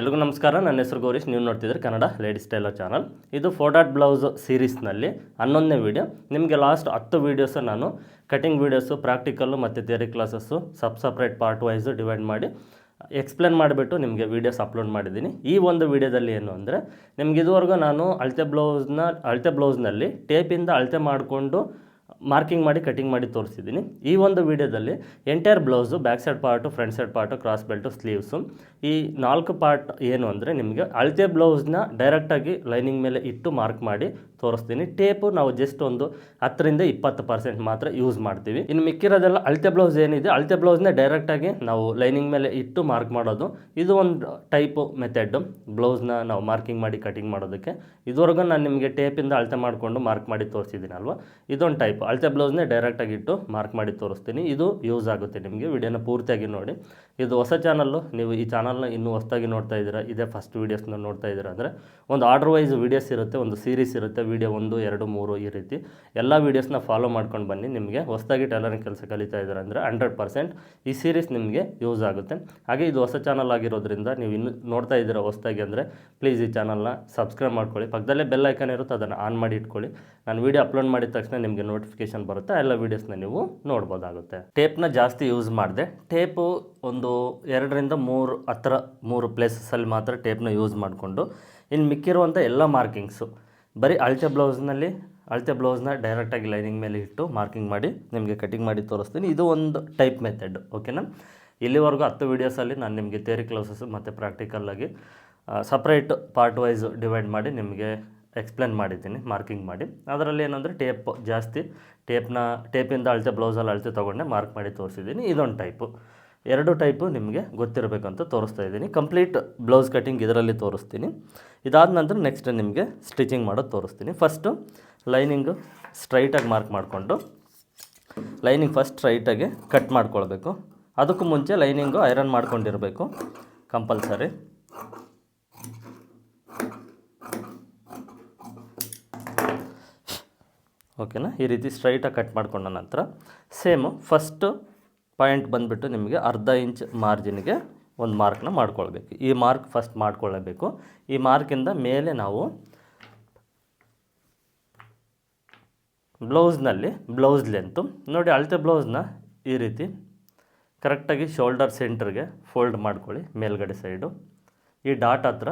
ಎಲ್ರಿಗೂ ನಮಸ್ಕಾರ. ನನ್ನ ಹೆಸರು ಗೌರೀಶ್. ನೀವು ನೋಡ್ತಿದ್ರೆ ಕನ್ನಡ ಲೇಡೀಸ್ ಟೈಲರ್ ಚಾನಲ್. ಇದು ಫೋಟಾಟ್ ಬ್ಲೌಸ್ ಸೀರೀಸ್ನಲ್ಲಿ ಹನ್ನೊಂದನೇ ವೀಡಿಯೋ. ನಿಮಗೆ ಲಾಸ್ಟ್ ಹತ್ತು ವೀಡಿಯೋಸು ನಾನು ಕಟಿಂಗ್ ವೀಡಿಯೋಸು ಪ್ರಾಕ್ಟಿಕಲ್ಲು ಮತ್ತು theory classes sub separate part wise divide ಮಾಡಿ ಎಕ್ಸ್ಪ್ಲೇನ್ ಮಾಡಿಬಿಟ್ಟು ನಿಮಗೆ ವೀಡಿಯೋಸ್ ಅಪ್ಲೋಡ್ ಮಾಡಿದ್ದೀನಿ. ಈ ಒಂದು ವೀಡಿಯೋದಲ್ಲಿ ಏನು ಅಂದರೆ, ನಿಮ್ಗೆ ಇದುವರೆಗೂ ನಾನು ಅಳತೆ ಬ್ಲೌಸ್ನ ಅಳತೆ ಬ್ಲೌಸ್ನಲ್ಲಿ ಟೇಪಿಂದ ಅಳತೆ ಮಾಡಿಕೊಂಡು ಮಾರ್ಕಿಂಗ್ ಮಾಡಿ ಕಟಿಂಗ್ ಮಾಡಿ ತೋರಿಸಿದ್ದೀನಿ. ಈ ಒಂದು ವಿಡಿಯೋದಲ್ಲಿ entire blouse, back side part, front side part, cross belt, sleeves. ಈ ನಾಲ್ಕು ಪಾರ್ಟ್ ಏನು ಅಂದರೆ ನಿಮಗೆ ಅಳತೆ ಬ್ಲೌಸ್ನ ಡೈರೆಕ್ಟಾಗಿ ಲೈನಿಂಗ್ ಮೇಲೆ ಇಟ್ಟು ಮಾರ್ಕ್ ಮಾಡಿ ತೋರಿಸ್ತೀನಿ. ಟೇಪು ನಾವು ಜಸ್ಟ್ ಒಂದು ಹತ್ತರಿಂದ ಇಪ್ಪತ್ತು ಪರ್ಸೆಂಟ್ ಮಾತ್ರ ಯೂಸ್ ಮಾಡ್ತೀವಿ. ಇನ್ನು ಮಿಕ್ಕಿರೋದೆಲ್ಲ ಅಳತೆ ಬ್ಲೌಸ್ ಏನಿದೆ, ಅಳತೆ ಬ್ಲೌಸ್ನ ಡೈರೆಕ್ಟಾಗಿ ನಾವು ಲೈನಿಂಗ್ ಮೇಲೆ ಇಟ್ಟು ಮಾರ್ಕ್ ಮಾಡೋದು. ಇದು ಒಂದು ಟೈಪು ಮೆಥಡ್ ಬ್ಲೌಸ್ನ ನಾವು ಮಾರ್ಕಿಂಗ್ ಮಾಡಿ ಕಟಿಂಗ್ ಮಾಡೋದಕ್ಕೆ. ಇದುವರೆಗೂ ನಾನು ನಿಮಗೆ ಟೇಪಿಂದ ಅಳತೆ ಮಾಡಿಕೊಂಡು ಮಾರ್ಕ್ ಮಾಡಿ ತೋರಿಸಿದ್ದೀನಿ ಅಲ್ವಾ ಇದೊಂದು ಟೈಪ್. ಅಳತೆ ಬ್ಲೌಸ್ನೇ ಡೈರೆಕ್ಟಾಗಿ ಇಟ್ಟು ಮಾರ್ಕ್ ಮಾಡಿ ತೋರಿಸ್ತೀನಿ. ಇದು ಯೂಸ್ ಆಗುತ್ತೆ ನಿಮಗೆ. ವಿಡಿಯೋನ ಪೂರ್ತಿಯಾಗಿ ನೋಡಿ. ಇದು ಹೊಸ ಚಾನಲ್ಲು ನೀವು ಈ ಚಾನಲ್ನ ಇನ್ನೂ ಹೊಸದಾಗಿ ನೋಡ್ತಾ ಇದ್ದೀರಾ? ಇದೇ ಫಸ್ಟ್ ವೀಡಿಯೋಸ್ನ ನೋಡ್ತಾ ಇದ್ದೀರಾ ಅಂದರೆ ಒಂದು ಆರ್ಡರ್ ವೈಸ್ ವೀಡಿಯೋಸ್ ಇರುತ್ತೆ, ಒಂದು ಸೀರೀಸ್ ಇರುತ್ತೆ ವೀಡಿಯೋ ಒಂದು, ಎರಡು, ಮೂರು ಈ ರೀತಿ. ಎಲ್ಲ ವೀಡಿಯೋಸ್ನ ಫಾಲೋ ಮಾಡ್ಕೊಂಡು ಬನ್ನಿ. ನಿಮಗೆ ಹೊಸದಾಗಿ ಟೈಲರಿಂಗ್ ಕೆಲಸ ಕಲಿತಾ ಇದ್ದೀರಾ ಅಂದರೆ ಹಂಡ್ರೆಡ್ ಪರ್ಸೆಂಟ್ ಈ ಸೀರೀಸ್ ನಿಮಗೆ ಯೂಸ್ ಆಗುತ್ತೆ. ಹಾಗೆ ಇದು ಹೊಸ ಚಾನಲ್ ಆಗಿರೋದ್ರಿಂದ ನೀವು ಇನ್ನು ನೋಡ್ತಾ ಇದ್ದೀರಾ ಹೊಸದಾಗಿ ಅಂದರೆ ಪ್ಲೀಸ್ ಈ ಚಾನಲ್ನ ಸಬ್ಸ್ಕ್ರೈಬ್ ಮಾಡ್ಕೊಳ್ಳಿ. ಪಕ್ಕದಲ್ಲೇ ಬೆಲ್ ಐಕನ್ ಇರುತ್ತೆ, ಅದನ್ನು ಆನ್ ಮಾಡಿ ಇಟ್ಕೊಳ್ಳಿ. ನಾನು ವೀಡಿಯೋ ಅಪ್ಲೋಡ್ ಮಾಡಿದ ತಕ್ಷಣ ನಿಮಗೆ ನೋಟಿಫಿಕೇಶನ್ ಬರುತ್ತೆ ಆ ಎಲ್ಲ ವೀಡಿಯೋಸ್ನ ನೀವು ನೋಡ್ಬೋದಾಗುತ್ತೆ. ಟೇಪ್ನ ಜಾಸ್ತಿ ಯೂಸ್ ಮಾಡಿದೆ. ಟೇಪು ಒಂದು ಎರಡರಿಂದ ಮೂರು, ಹತ್ರ ಮೂರು ಪ್ಲೇಸಸಲ್ಲಿ ಮಾತ್ರ ಟೇಪ್ನ ಯೂಸ್ ಮಾಡಿಕೊಂಡು ಇನ್ನು ಮಿಕ್ಕಿರುವಂಥ ಎಲ್ಲ ಮಾರ್ಕಿಂಗ್ಸು ಬರೀ ಅಳತೆ ಬ್ಲೌಸ್ನಲ್ಲಿ ಅಳತೆ ಬ್ಲೌಸ್ನ ಡೈರೆಕ್ಟಾಗಿ ಲೈನಿಂಗ್ ಮೇಲೆ ಇಟ್ಟು ಮಾರ್ಕಿಂಗ್ ಮಾಡಿ ನಿಮಗೆ ಕಟಿಂಗ್ ಮಾಡಿ ತೋರಿಸ್ತೀನಿ. ಇದು ಒಂದು ಟೈಪ್ ಮೆಥಡ್ ಓಕೆನಾ ಇಲ್ಲಿವರೆಗೂ ಹತ್ತು ವೀಡಿಯೋಸಲ್ಲಿ ನಾನು ನಿಮಗೆ ಥೇರಿ ಕ್ಲಾಸಸ್ ಮತ್ತು ಪ್ರಾಕ್ಟಿಕಲ್ಲಾಗಿ ಸಪ್ರೇಟ್ ಪಾರ್ಟ್ ವೈಸ್ ಡಿವೈಡ್ ಮಾಡಿ ನಿಮಗೆ ಎಕ್ಸ್ಪ್ಲೇನ್ ಮಾಡಿದ್ದೀನಿ ಮಾರ್ಕಿಂಗ್ ಮಾಡಿ. ಅದರಲ್ಲಿ ಏನಂದರೆ ಟೇಪ್ ಜಾಸ್ತಿ ಟೇಪ್ನ ಟೇಪಿಂದ ಅಳತೆ ಬ್ಲೌಸಲ್ಲಿ ಅಳತೆ ತೊಗೊಂಡೆ ಮಾರ್ಕ್ ಮಾಡಿ ತೋರಿಸಿದ್ದೀನಿ. ಇದೊಂದು ಟೈಪು ಎರಡು ಟೈಪು ನಿಮಗೆ ಗೊತ್ತಿರಬೇಕಂತ ತೋರಿಸ್ತಾ ಇದ್ದೀನಿ. ಕಂಪ್ಲೀಟ್ ಬ್ಲೌಸ್ ಕಟಿಂಗ್ ಇದರಲ್ಲಿ ತೋರಿಸ್ತೀನಿ. ಇದಾದ ನಂತರ ನೆಕ್ಸ್ಟ್ ನಿಮಗೆ ಸ್ಟಿಚಿಂಗ್ ಮಾಡೋದು ತೋರಿಸ್ತೀನಿ. ಫಸ್ಟು ಲೈನಿಂಗು ಸ್ಟ್ರೈಟಾಗಿ ಮಾರ್ಕ್ ಮಾಡಿಕೊಂಡು ಲೈನಿಂಗ್ ಫಸ್ಟ್ ಸ್ಟ್ರೈಟಾಗಿ ಕಟ್ ಮಾಡ್ಕೊಳ್ಬೇಕು. ಅದಕ್ಕೂ ಮುಂಚೆ ಲೈನಿಂಗು ಐರನ್ ಮಾಡ್ಕೊಂಡಿರಬೇಕು. ಕಂಪಲ್ಸರಿ ಓಕೆನಾ? ಈ ರೀತಿ ಸ್ಟ್ರೈಟಾಗಿ ಕಟ್ ಮಾಡ್ಕೊಂಡ ನಂತರ ಸೇಮು ಫಸ್ಟು ಪಾಯಿಂಟ್ ಬಂದುಬಿಟ್ಟು ನಿಮಗೆ ಅರ್ಧ ಇಂಚ್ ಮಾರ್ಜಿನ್ಗೆ ಒಂದು ಮಾರ್ಕ್ನ ಮಾಡ್ಕೊಳ್ಬೇಕು. ಈ ಮಾರ್ಕ್ ಫಸ್ಟ್ ಮಾಡ್ಕೊಳ್ಳಬೇಕು ಈ ಮಾರ್ಕಿಂದ ಮೇಲೆ ನಾವು ಬ್ಲೌಸ್ನಲ್ಲಿ ಬ್ಲೌಸ್ ಲೆಂತು ನೋಡಿ ಅಳತೆ ಬ್ಲೌಸ್ನ ಈ ರೀತಿ ಕರೆಕ್ಟಾಗಿ ಶೋಲ್ಡರ್ ಸೆಂಟ್ರಿಗೆ ಫೋಲ್ಡ್ ಮಾಡ್ಕೊಳ್ಳಿ ಮೇಲ್ಗಡೆ ಸೈಡು ಈ ಡಾಟ್ ಹತ್ರ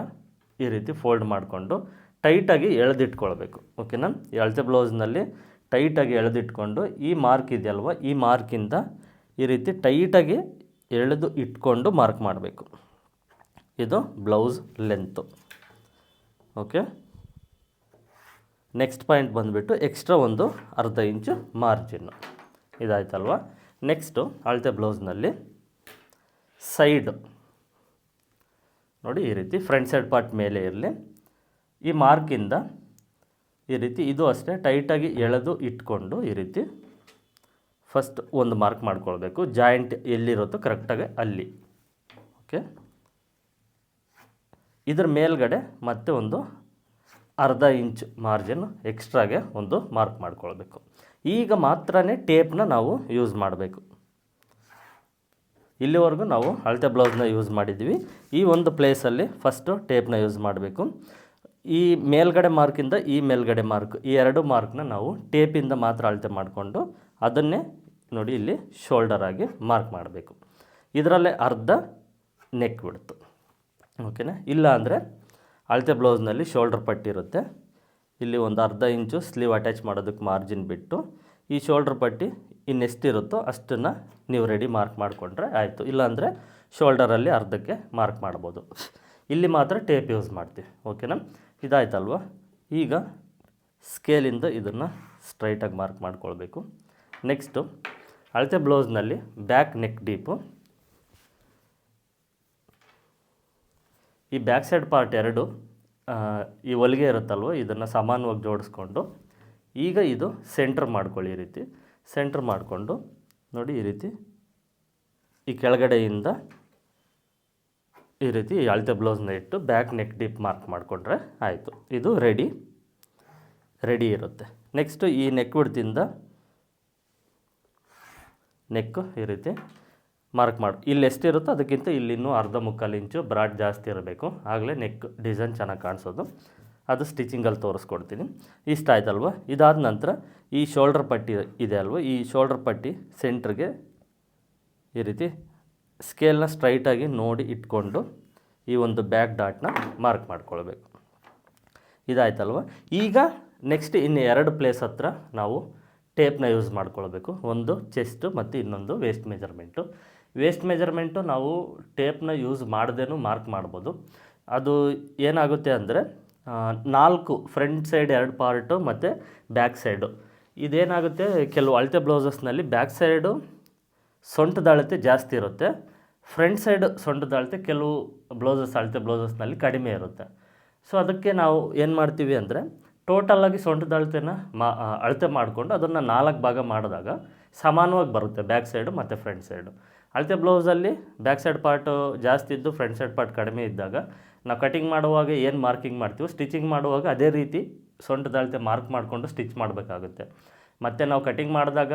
ಈ ರೀತಿ ಫೋಲ್ಡ್ ಮಾಡಿಕೊಂಡು ಟೈಟಾಗಿ ಎಳೆದಿಟ್ಕೊಳ್ಬೇಕು. ಓಕೆನಾ? ಈ ಅಳತೆ ಬ್ಲೌಸ್ನಲ್ಲಿ ಟೈಟಾಗಿ ಎಳೆದಿಟ್ಕೊಂಡು ಈ ಮಾರ್ಕ್ ಇದೆಯಲ್ವ? ಈ ಮಾರ್ಕಿಂದ ಈ ರೀತಿ ಟೈಟಾಗಿ ಎಳೆದು ಇಟ್ಕೊಂಡು ಮಾರ್ಕ್ ಮಾಡಬೇಕು. ಇದು blouse length. Okay? Next point ಬಂದುಬಿಟ್ಟು ಎಕ್ಸ್ಟ್ರಾ ಒಂದು ಅರ್ಧ ಇಂಚು ಮಾರ್ಜಿನ್ನು. ಇದಾಯ್ತಲ್ವ? ನೆಕ್ಸ್ಟು ಅಳತೆ ಬ್ಲೌಸ್ನಲ್ಲಿ ಸೈಡ್. ನೋಡಿ ಈ ರೀತಿ ಫ್ರಂಟ್ ಸೈಡ್ ಪಾರ್ಟ್ ಮೇಲೆ ಇರಲಿ. ಈ ಮಾರ್ಕಿಂದ ಈ ರೀತಿ ಇದು ಅಷ್ಟೇ ಟೈಟಾಗಿ ಎಳೆದು ಇಟ್ಕೊಂಡು ಈ ರೀತಿ ಫಸ್ಟ್ ಒಂದು ಮಾರ್ಕ್ ಮಾಡ್ಕೊಳ್ಬೇಕು. ಜಾಯಿಂಟ್ ಎಲ್ಲಿರುತ್ತೋ ಕರೆಕ್ಟಾಗಿ ಅಲ್ಲಿ. ಓಕೆ ಇದರ ಮೇಲ್ಗಡೆ ಮತ್ತೆ ಒಂದು ಅರ್ಧ ಇಂಚ್ ಮಾರ್ಜಿನ್ ಎಕ್ಸ್ಟ್ರಾಗೆ ಒಂದು ಮಾರ್ಕ್ ಮಾಡ್ಕೊಳ್ಬೇಕು. ಈಗ ಮಾತ್ರ ಟೇಪ್ನ ನಾವು ಯೂಸ್ ಮಾಡಬೇಕು. ಇಲ್ಲಿವರೆಗೂ ನಾವು ಅಳತೆ ಬ್ಲೌಸ್ನ ಯೂಸ್ ಮಾಡಿದ್ದೀವಿ ಈ ಒಂದು ಪ್ಲೇಸಲ್ಲಿ ಫಸ್ಟು ಟೇಪ್ನ ಯೂಸ್ ಮಾಡಬೇಕು. ಈ ಮೇಲ್ಗಡೆ ಮಾರ್ಕಿಂದ ಈ ಮೇಲ್ಗಡೆ ಮಾರ್ಕ್ ಈ ಎರಡು ಮಾರ್ಕ್ನ ನಾವು ಟೇಪಿಂದ ಮಾತ್ರ ಅಳತೆ ಮಾಡಿಕೊಂಡು ಅದನ್ನೇ ನೋಡಿ ಇಲ್ಲಿ ಶೋಲ್ಡರ್ ಆಗಿ ಮಾರ್ಕ್ ಮಾಡಬೇಕು. ಇದರಲ್ಲೇ ಅರ್ಧ ನೆಕ್ ಬಿಡ್ತು. ಓಕೆನಾ ಇಲ್ಲ ಅಂದರೆ ಅಳತೆ ಬ್ಲೌಸ್ನಲ್ಲಿ ಶೋಲ್ಡರ್ ಪಟ್ಟಿ ಇರುತ್ತೆ. ಇಲ್ಲಿ ಒಂದು ಅರ್ಧ ಇಂಚು ಸ್ಲೀವ್ ಅಟ್ಯಾಚ್ ಮಾಡೋದಕ್ಕೆ ಮಾರ್ಜಿನ್ ಬಿಟ್ಟು ಈ ಶೋಲ್ಡರ್ ಪಟ್ಟಿ ಇನ್ನೆಷ್ಟಿರುತ್ತೋ ಅಷ್ಟನ್ನು ನೀವು ರೆಡಿ ಮಾರ್ಕ್ ಮಾಡಿಕೊಂಡ್ರೆ ಆಯಿತು. ಇಲ್ಲಾಂದರೆ ಶೋಲ್ಡರಲ್ಲಿ ಅರ್ಧಕ್ಕೆ ಮಾರ್ಕ್ ಮಾಡ್ಬೋದು. ಇಲ್ಲಿ ಮಾತ್ರ ಟೇಪ್ ಯೂಸ್ ಮಾಡ್ತೀವಿ. ಓಕೆನಾ ಇದಾಯ್ತಲ್ವ? ಈಗ ಸ್ಕೇಲಿಂದ ಇದನ್ನು ಸ್ಟ್ರೈಟಾಗಿ ಮಾರ್ಕ್ ಮಾಡ್ಕೊಳ್ಬೇಕು. ನೆಕ್ಸ್ಟು ಅಳತೆ ಬ್ಲೌಸ್ನಲ್ಲಿ ಬ್ಯಾಕ್ ನೆಕ್ ಡೀಪು ಈ ಬ್ಯಾಕ್ ಸೈಡ್ ಪಾರ್ಟ್ ಎರಡು ಈ ಹೊಲಿಗೆ ಇರುತ್ತಲ್ವ? ಇದನ್ನು ಸಮಾನವಾಗಿ ಜೋಡಿಸ್ಕೊಂಡು, ಈಗ ಇದು ಸೆಂಟ್ರ್ ಮಾಡ್ಕೊಳ್ಳಿ ಈ ರೀತಿ. ಸೆಂಟ್ರ್ ಮಾಡಿಕೊಂಡು, ನೋಡಿ ಈ ರೀತಿ ಈ ಕೆಳಗಡೆಯಿಂದ ಈ ರೀತಿ ಅಳತೆ ಬ್ಲೌಸ್ನ ಇಟ್ಟು ಬ್ಯಾಕ್ ನೆಕ್ ಡೀಪ್ ಮಾರ್ಕ್ ಮಾಡಿಕೊಂಡ್ರೆ ಆಯಿತು. ಇದು ರೆಡಿ. ರೆಡಿ ಇರುತ್ತೆ. ನೆಕ್ಸ್ಟು ಈ ನೆಕ್ ಬಿಡ್ತಿಂದ ನೆಕ್ಕು ಈ ರೀತಿ ಮಾರ್ಕ್ ಮಾಡಿ. ಇಲ್ಲಿ ಎಷ್ಟಿರುತ್ತೋ ಅದಕ್ಕಿಂತ ಇಲ್ಲಿ ಇನ್ನೂ ಅರ್ಧ ಮುಕ್ಕಾಲು ಇಂಚು ಬ್ರಾಡ್ ಜಾಸ್ತಿ ಇರಬೇಕು. ಆಗಲೇ ನೆಕ್ ಡಿಸೈನ್ ಚೆನ್ನಾಗಿ ಕಾಣಿಸೋದು. ಅದು ಸ್ಟಿಚಿಂಗಲ್ಲಿ ತೋರಿಸ್ಕೊಡ್ತೀನಿ. ಇಷ್ಟ ಆಯ್ತಲ್ವ? ಇದಾದ ನಂತರ ಈ ಶೋಲ್ಡರ್ ಪಟ್ಟಿ ಇದೆ ಅಲ್ವ? ಈ ಶೋಲ್ಡರ್ ಪಟ್ಟಿ ಸೆಂಟ್ರಿಗೆ ಈ ರೀತಿ ಸ್ಕೇಲ್ನ ಸ್ಟ್ರೈಟಾಗಿ ನೋಡಿ ಇಟ್ಕೊಂಡು ಈ ಒಂದು ಬ್ಯಾಕ್ ಡಾಟ್ನ ಮಾರ್ಕ್ ಮಾಡ್ಕೊಳ್ಬೇಕು. ಇದಾಯ್ತಲ್ವ? ಈಗ ನೆಕ್ಸ್ಟ್ ಇನ್ನು ಎರಡು ಪ್ಲೇಸ್ ಹತ್ರ ನಾವು ಟೇಪ್ನ ಯೂಸ್ ಮಾಡ್ಕೊಳ್ಬೇಕು. ಒಂದು ಚೆಸ್ಟು ಮತ್ತು ಇನ್ನೊಂದು ವೇಸ್ಟ್ ಮೆಜರ್ಮೆಂಟು ವೇಸ್ಟ್ ಮೆಜರ್ಮೆಂಟು ನಾವು ಟೇಪ್ನ ಯೂಸ್ ಮಾಡ್ದೇನೂ ಮಾರ್ಕ್ ಮಾಡ್ಬೋದು. ಅದು ಏನಾಗುತ್ತೆ ಅಂದರೆ ನಾಲ್ಕು ಫ್ರಂಟ್ ಸೈಡ್ ಎರಡು ಪಾರ್ಟು ಮತ್ತು ಬ್ಯಾಕ್ ಸೈಡು ಇದೇನಾಗುತ್ತೆ? ಕೆಲವು ಅಳತೆ ಬ್ಲೌಸಸ್ನಲ್ಲಿ ಬ್ಯಾಕ್ ಸೈಡು ಸೊಂಟದ ಅಳತೆ ಜಾಸ್ತಿ ಇರುತ್ತೆ. ಫ್ರಂಟ್ ಸೈಡ್ ಸೊಂಟದ ಅಳತೆ ಕೆಲವು ಬ್ಲೌಸಸ್ ಅಳತೆ ಬ್ಲೌಸಸ್ನಲ್ಲಿ ಕಡಿಮೆ ಇರುತ್ತೆ. ಸೊ ಅದಕ್ಕೆ ನಾವು ಏನು ಮಾಡ್ತೀವಿ ಅಂದರೆ ಟೋಟಲಾಗಿ ಸೊಂಟದ ಅಳತೆನ ಮಾ ಅಳತೆ ಮಾಡಿಕೊಂಡು ಅದನ್ನು ನಾಲ್ಕು ಭಾಗ ಮಾಡಿದಾಗ ಸಮಾನವಾಗಿ ಬರುತ್ತೆ ಬ್ಯಾಕ್ ಸೈಡು ಮತ್ತು ಫ್ರಂಟ್ ಸೈಡು ಅಳತೆ ಬ್ಲೌಸಲ್ಲಿ ಬ್ಯಾಕ್ ಸೈಡ್ ಪಾರ್ಟು ಜಾಸ್ತಿ ಇದ್ದು ಫ್ರಂಟ್ ಸೈಡ್ ಪಾರ್ಟ್ ಕಡಿಮೆ ಇದ್ದಾಗ ನಾವು ಕಟಿಂಗ್ ಮಾಡುವಾಗ ಏನು ಮಾರ್ಕಿಂಗ್ ಮಾಡ್ತೀವೋ ಸ್ಟಿಚಿಂಗ್ ಮಾಡುವಾಗ ಅದೇ ರೀತಿ ಸೊಂಟದ ಅಳತೆ ಮಾರ್ಕ್ ಮಾಡಿಕೊಂಡು ಸ್ಟಿಚ್ ಮಾಡಬೇಕಾಗುತ್ತೆ. ಮತ್ತು ನಾವು ಕಟಿಂಗ್ ಮಾಡಿದಾಗ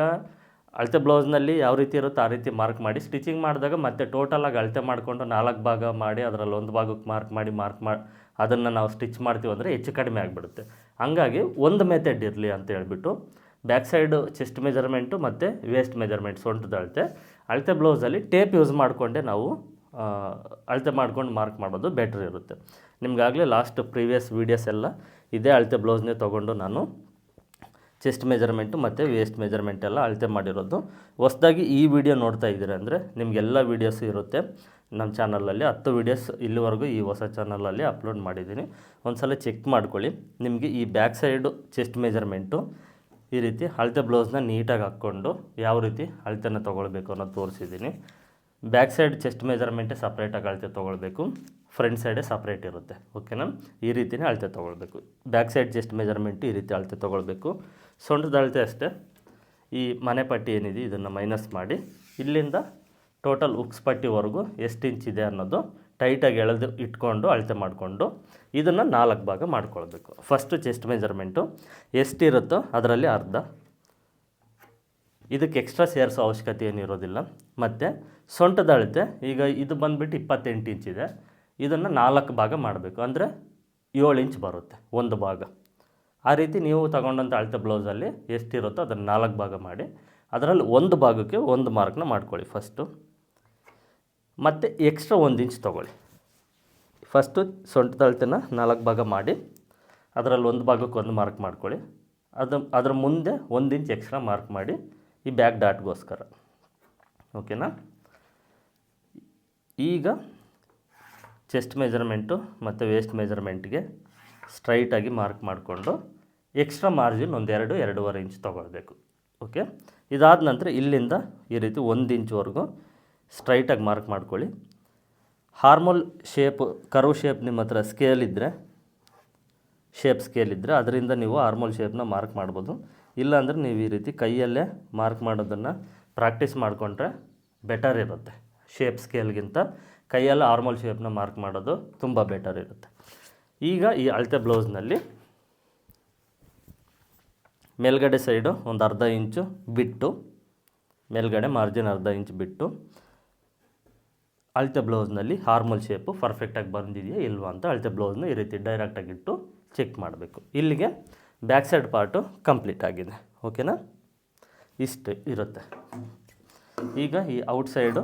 ಅಳತೆ ಬ್ಲೌಸ್ನಲ್ಲಿ ಯಾವ ರೀತಿ ಇರುತ್ತೋ ಆ ರೀತಿ ಮಾರ್ಕ್ ಮಾಡಿ ಸ್ಟಿಚಿಂಗ್ ಮಾಡಿದಾಗ ಮತ್ತೆ ಟೋಟಲಾಗಿ ಅಳತೆ ಮಾಡಿಕೊಂಡು ನಾಲ್ಕು ಭಾಗ ಮಾಡಿ ಅದರಲ್ಲಿ ಒಂದು ಭಾಗಕ್ಕೆ ಮಾರ್ಕ್ ಮಾಡಿ ಮಾರ್ಕ್ ಮಾಡಿ ಅದನ್ನು ನಾವು ಸ್ಟಿಚ್ ಮಾಡ್ತೀವಿ ಅಂದರೆ ಹೆಚ್ಚು ಕಡಿಮೆ ಆಗಿಬಿಡುತ್ತೆ. ಹಂಗಾಗಿ ಒಂದು ಮೆಥಡ್ ಇರಲಿ ಅಂತ ಹೇಳಿಬಿಟ್ಟು ಬ್ಯಾಕ್ ಸೈಡು ಚೆಸ್ಟ್ ಮೆಜರ್ಮೆಂಟು ಮತ್ತು ವೇಸ್ಟ್ ಮೆಜರ್ಮೆಂಟ್ ಸೊಂಟದ ಅಳತೆ. ಅಳತೆ ಬ್ಲೌಸಲ್ಲಿ ಟೇಪ್ ಯೂಸ್ ಮಾಡಿಕೊಂಡೆ ನಾವು ಅಳತೆ ಮಾಡ್ಕೊಂಡು ಮಾರ್ಕ್ ಮಾಡೋದು ಬೆಟ್ರ್ ಇರುತ್ತೆ. ನಿಮಗಾಗಲೇ ಲಾಸ್ಟ್ ಪ್ರೀವಿಯಸ್ ವೀಡಿಯೋಸ್ ಎಲ್ಲ ಇದೇ ಅಳತೆ ಬ್ಲೌಸ್ನೇ ತೊಗೊಂಡು ನಾನು ಚೆಸ್ಟ್ ಮೆಜರ್ಮೆಂಟು ಮತ್ತು ವೇಸ್ಟ್ ಮೆಜರ್ಮೆಂಟ್ ಎಲ್ಲ ಅಳತೆ ಮಾಡಿರೋದು. ಹೊಸ್ದಾಗಿ ಈ ವಿಡಿಯೋ ನೋಡ್ತಾ ಇದ್ದೀರಾ ಅಂದರೆ ನಿಮಗೆಲ್ಲ ವೀಡಿಯೋಸು ಇರುತ್ತೆ. ನಮ್ಮ ಚಾನಲಲ್ಲಿ ಹತ್ತು ವೀಡಿಯೋಸ್ ಇಲ್ಲಿವರೆಗೂ ಈ ಹೊಸ ಚಾನಲಲ್ಲಿ ಅಪ್ಲೋಡ್ ಮಾಡಿದ್ದೀನಿ. ಒಂದು ಸಲ ಚೆಕ್ ಮಾಡ್ಕೊಳ್ಳಿ. ನಿಮಗೆ ಈ ಬ್ಯಾಕ್ ಸೈಡು ಚೆಸ್ಟ್ ಮೆಜರ್ಮೆಂಟು ಈ ರೀತಿ ಅಳತೆ ಬ್ಲೌಸ್ನ ನೀಟಾಗಿ ಹಾಕ್ಕೊಂಡು ಯಾವ ರೀತಿ ಅಳತೆನ ತೊಗೊಳ್ಬೇಕು ಅನ್ನೋದು ತೋರಿಸಿದ್ದೀನಿ. ಬ್ಯಾಕ್ ಸೈಡ್ ಚೆಸ್ಟ್ ಮೆಜರ್ಮೆಂಟೇ ಸಪ್ರೇಟಾಗಿ ಅಳತೆ ತೊಗೊಳ್ಬೇಕು. ಫ್ರಂಟ್ ಸೈಡೇ ಸಪ್ರೇಟ್ ಇರುತ್ತೆ. ಓಕೆನಾ ಈ ರೀತಿಯೇ ಅಳತೆ ತೊಗೊಳ್ಬೇಕು. ಬ್ಯಾಕ್ ಸೈಡ್ ಜಸ್ಟ್ ಮೆಜರ್ಮೆಂಟ್ ಈ ರೀತಿ ಅಳತೆ ತೊಗೊಳ್ಬೇಕು. ಸೊಂಟದ ಅಳತೆ ಅಷ್ಟೇ. ಈ ಮನೆ ಪಟ್ಟಿ ಏನಿದೆ ಇದನ್ನು ಮೈನಸ್ ಮಾಡಿ. ಇಲ್ಲಿಂದ ಟೋಟಲ್ ಉಕ್ಸ್ ಪಟ್ಟಿವರೆಗೂ ಎಷ್ಟು ಇಂಚ್ ಇದೆ ಅನ್ನೋದು ಟೈಟಾಗಿ ಎಳೆದು ಇಟ್ಕೊಂಡು ಅಳತೆ ಮಾಡಿಕೊಂಡು ಇದನ್ನು ನಾಲ್ಕು ಭಾಗ ಮಾಡ್ಕೊಳ್ಬೇಕು. ಫಸ್ಟು ಚೆಸ್ಟ್ ಮೆಜರ್ಮೆಂಟು ಎಷ್ಟಿರುತ್ತೋ ಅದರಲ್ಲಿ ಅರ್ಧ. ಇದಕ್ಕೆ ಎಕ್ಸ್ಟ್ರಾ ಸೇರಿಸೋ ಅವಶ್ಯಕತೆ ಏನಿರೋದಿಲ್ಲ. ಮತ್ತು ಸೊಂಟದ ಅಳತೆ, ಈಗ ಇದು ಬಂದುಬಿಟ್ಟು ಇಪ್ಪತ್ತೆಂಟು ಇಂಚಿದೆ ಇದನ್ನು ನಾಲ್ಕು ಭಾಗ ಮಾಡಬೇಕು. ಅಂದರೆ ಏಳು ಇಂಚ್ ಬರುತ್ತೆ ಒಂದು ಭಾಗ. ಆ ರೀತಿ ನೀವು ತಗೊಂಡಂಥ ಅಳತೆ ಬ್ಲೌಸಲ್ಲಿ ಎಷ್ಟಿರುತ್ತೋ ಅದನ್ನು ನಾಲ್ಕು ಭಾಗ ಮಾಡಿ, ಅದರಲ್ಲಿ ಒಂದು ಭಾಗಕ್ಕೆ ಒಂದು ಮಾರ್ಕ್ನ ಮಾಡ್ಕೊಳ್ಳಿ ಫಸ್ಟು ಮತ್ತು ಎಕ್ಸ್ಟ್ರಾ ಒಂದು ಇಂಚ್ ತೊಗೊಳ್ಳಿ. ಫಸ್ಟು ಸೊಂಟದ ಅಳತೆನ ನಾಲ್ಕು ಭಾಗ ಮಾಡಿ, ಅದರಲ್ಲಿ ಒಂದು ಭಾಗಕ್ಕೆ ಒಂದು ಮಾರ್ಕ್ ಮಾಡ್ಕೊಳ್ಳಿ. ಅದು, ಅದ್ರ ಮುಂದೆ ಒಂದು ಇಂಚ್ ಎಕ್ಸ್ಟ್ರಾ ಮಾರ್ಕ್ ಮಾಡಿ ಈ ಬ್ಯಾಕ್ ಡಾಟ್ಗೋಸ್ಕರ ಓಕೆನಾ ಈಗ ಚೆಸ್ಟ್ ಮೆಜರ್ಮೆಂಟು ಮತ್ತು ವೇಸ್ಟ್ ಮೆಜರ್ಮೆಂಟ್ಗೆ ಸ್ಟ್ರೈಟಾಗಿ ಮಾರ್ಕ್ ಮಾಡಿಕೊಂಡು ಎಕ್ಸ್ಟ್ರಾ ಮಾರ್ಜಿನ್ ಒಂದೆರಡು ಎರಡೂವರೆ ಇಂಚ್ ತೊಗೊಳ್ಬೇಕು. ಓಕೆ ಇದಾದ ನಂತರ ಇಲ್ಲಿಂದ ಈ ರೀತಿ ಒಂದು ಇಂಚ್ವರೆಗೂ ಸ್ಟ್ರೈಟಾಗಿ ಮಾರ್ಕ್ ಮಾಡ್ಕೊಳ್ಳಿ. ಹಾರ್ಮೋಲ್ ಶೇಪ್ ಕರ್ವ್ ಶೇಪ್ ನಿಮ್ಮ ಹತ್ರ ಸ್ಕೇಲ್ ಇದ್ದರೆ ಶೇಪ್ ಸ್ಕೇಲ್ ಇದ್ದರೆ ಅದರಿಂದ ನೀವು ಹಾರ್ಮೋಲ್ ಶೇಪ್ನ ಮಾರ್ಕ್ ಮಾಡ್ಬೋದು. ಇಲ್ಲಾಂದರೆ ನೀವು ಈ ರೀತಿ ಕೈಯಲ್ಲೇ ಮಾರ್ಕ್ ಮಾಡೋದನ್ನು ಪ್ರಾಕ್ಟೀಸ್ ಮಾಡಿಕೊಂಡ್ರೆ ಬೆಟರ್ ಇರುತ್ತೆ ಶೇಪ್ ಸ್ಕೇಲ್ಗಿಂತ ಕೈಯಲ್ಲೇ ಆರ್ಮಲ್ ಶೇಪ್ನ ಮಾರ್ಕ್ ಮಾಡೋದು ತುಂಬ ಬೆಟರ್ ಇರುತ್ತೆ. ಈಗ ಈ ಅಳತೆ ಬ್ಲೌಸ್ನಲ್ಲಿ ಮೇಲ್ಗಡೆ ಸೈಡು ಒಂದು ಅರ್ಧ ಇಂಚು ಬಿಟ್ಟು, ಮೇಲ್ಗಡೆ ಮಾರ್ಜಿನ್ ಅರ್ಧ ಇಂಚ್ ಬಿಟ್ಟು, ಅಳತೆ ಬ್ಲೌಸ್ನಲ್ಲಿ ಹಾರ್ಮಲ್ ಶೇಪು ಪರ್ಫೆಕ್ಟಾಗಿ ಬಂದಿದೆಯಾ ಇಲ್ವಾ ಅಂತ ಅಳತೆ ಬ್ಲೌಸ್ನ ಈ ರೀತಿ ಡೈರೆಕ್ಟಾಗಿ ಇಟ್ಟು ಚೆಕ್ ಮಾಡಬೇಕು. ಇಲ್ಲಿಗೆ ಬ್ಯಾಕ್ ಸೈಡ್ ಪಾರ್ಟು ಕಂಪ್ಲೀಟ್ ಆಗಿದೆ. ಓಕೆನಾ ಇಷ್ಟು ಇರುತ್ತೆ. ಈಗ ಈ ಔಟ್ ಸೈಡು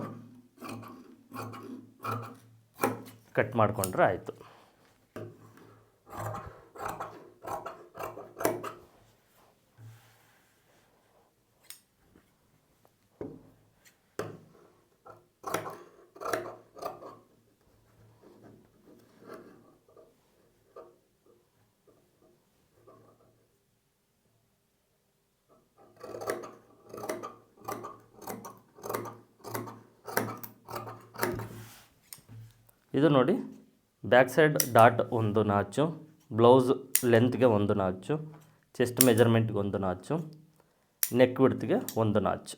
ಕಟ್ ಮಾಡಿಕೊಂಡ್ರೆ ಆಯಿತು. ಇದು ನೋಡಿ, ಬ್ಯಾಕ್ ಸೈಡ್ ಡಾಟ್ ಒಂದು ನಾಚು ಬ್ಲೌಸ್ ಲೆಂತ್ಗೆ ಒಂದು ನಾಚು ಚೆಸ್ಟ್ ಮೆಜರ್ಮೆಂಟ್ಗೆ ಒಂದು ನಾಚು ನೆಕ್ ವಿಡ್ತ್ಗೆ ಒಂದು ನಾಚು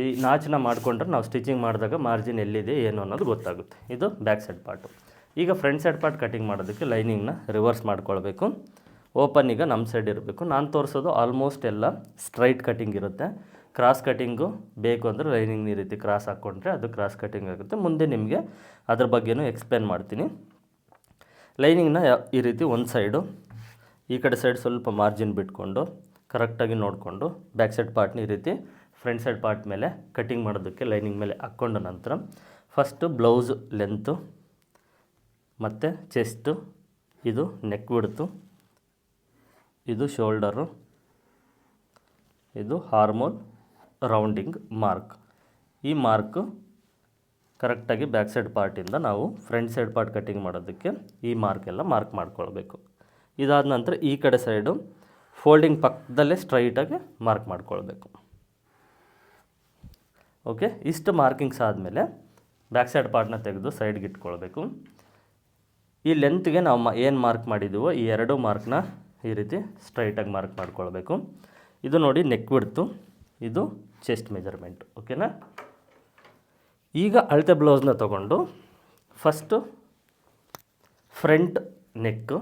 ಈ ನಾಚನ್ನ ಮಾಡಿಕೊಂಡ್ರೆ ನಾವು ಸ್ಟಿಚಿಂಗ್ ಮಾಡಿದಾಗ ಮಾರ್ಜಿನ್ ಎಲ್ಲಿದೆ, ಏನು ಅನ್ನೋದು ಗೊತ್ತಾಗುತ್ತೆ. ಇದು ಬ್ಯಾಕ್ ಸೈಡ್ ಪಾರ್ಟು. ಈಗ ಫ್ರಂಟ್ ಸೈಡ್ ಪಾರ್ಟ್ ಕಟಿಂಗ್ ಮಾಡೋದಕ್ಕೆ ಲೈನಿಂಗ್ನ ರಿವರ್ಸ್ ಮಾಡ್ಕೊಳ್ಬೇಕು. ಓಪನ್ ಈಗ ನಮ್ಮ ಸೈಡ್ ಇರಬೇಕು. ನಾನು ತೋರಿಸೋದು ಆಲ್ಮೋಸ್ಟ್ ಎಲ್ಲ ಸ್ಟ್ರೈಟ್ ಕಟಿಂಗ್ ಇರುತ್ತೆ. ಕ್ರಾಸ್ ಕಟ್ಟಿಂಗು ಬೇಕು ಅಂದರೆ ಲೈನಿಂಗ್ ಈ ರೀತಿ ಕ್ರಾಸ್ ಹಾಕ್ಕೊಂಡ್ರೆ ಅದು ಕ್ರಾಸ್ ಕಟ್ಟಿಂಗ್ ಆಗುತ್ತೆ. ಮುಂದೆ ನಿಮಗೆ ಅದ್ರ ಬಗ್ಗೆನೂ ಎಕ್ಸ್ಪ್ಲೇನ್ ಮಾಡ್ತೀನಿ. ಲೈನಿಂಗ್ನ ಈ ರೀತಿ ಒಂದು ಸೈಡು ಈ ಕಡೆ ಸೈಡ್ ಸ್ವಲ್ಪ ಮಾರ್ಜಿನ್ ಬಿಟ್ಕೊಂಡು ಕರೆಕ್ಟಾಗಿ ನೋಡಿಕೊಂಡು ಬ್ಯಾಕ್ ಸೈಡ್ ಪಾರ್ಟ್ನ ಈ ರೀತಿ ಫ್ರಂಟ್ ಸೈಡ್ ಪಾರ್ಟ್ ಮೇಲೆ ಕಟಿಂಗ್ ಮಾಡೋದಕ್ಕೆ ಲೈನಿಂಗ್ ಮೇಲೆ ಹಾಕ್ಕೊಂಡ ನಂತರ ಫಸ್ಟು ಬ್ಲೌಸ್ ಲೆಂತು ಮತ್ತು ಚೆಸ್ಟು ಇದು ನೆಕ್ ಬಿಡ್ತು ಇದು ಶೋಲ್ಡರು ಇದು ಹಾರ್ಮೋನ್ ರೌಂಡಿಂಗ್ ಮಾರ್ಕ್ ಈ ಮಾರ್ಕು ಕರೆಕ್ಟಾಗಿ ಬ್ಯಾಕ್ ಸೈಡ್ ಪಾರ್ಟಿಂದ ನಾವು ಫ್ರಂಟ್ ಸೈಡ್ ಪಾರ್ಟ್ ಕಟ್ಟಿಂಗ್ ಮಾಡೋದಕ್ಕೆ ಈ ಮಾರ್ಕ್ ಎಲ್ಲ ಮಾರ್ಕ್ ಮಾಡ್ಕೊಳ್ಬೇಕು. ಇದಾದ ನಂತರ ಈ ಕಡೆ ಸೈಡು ಫೋಲ್ಡಿಂಗ್ ಪಕ್ಕದಲ್ಲೇ ಸ್ಟ್ರೈಟಾಗಿ ಮಾರ್ಕ್ ಮಾಡ್ಕೊಳ್ಬೇಕು. ಓಕೆ ಇಷ್ಟು ಮಾರ್ಕಿಂಗ್ಸ್ ಆದಮೇಲೆ ಬ್ಯಾಕ್ ಸೈಡ್ ಪಾರ್ಟ್ನ ತೆಗೆದು ಸೈಡ್ಗೆ ಇಟ್ಕೊಳ್ಬೇಕು. ಈ ಲೆಂತ್ಗೆ ನಾವು ಮ ಏನು ಮಾರ್ಕ್ ಮಾಡಿದ್ದೀವೋ ಈ ಎರಡು ಮಾರ್ಕ್ನ ಈ ರೀತಿ ಸ್ಟ್ರೈಟಾಗಿ ಮಾರ್ಕ್ ಮಾಡ್ಕೊಳ್ಬೇಕು. ಇದು ನೋಡಿ ನೆಕ್ ಬಿಡ್ತು ಇದು ಚೆಸ್ಟ್ ಮೆಜರ್ಮೆಂಟ್ ಓಕೆನಾ ಈಗ ಅಳತೆ ಬ್ಲೌಸ್ನ ತಗೊಂಡು ಫಸ್ಟು ಫ್ರಂಟ್ ನೆಕ್ಕು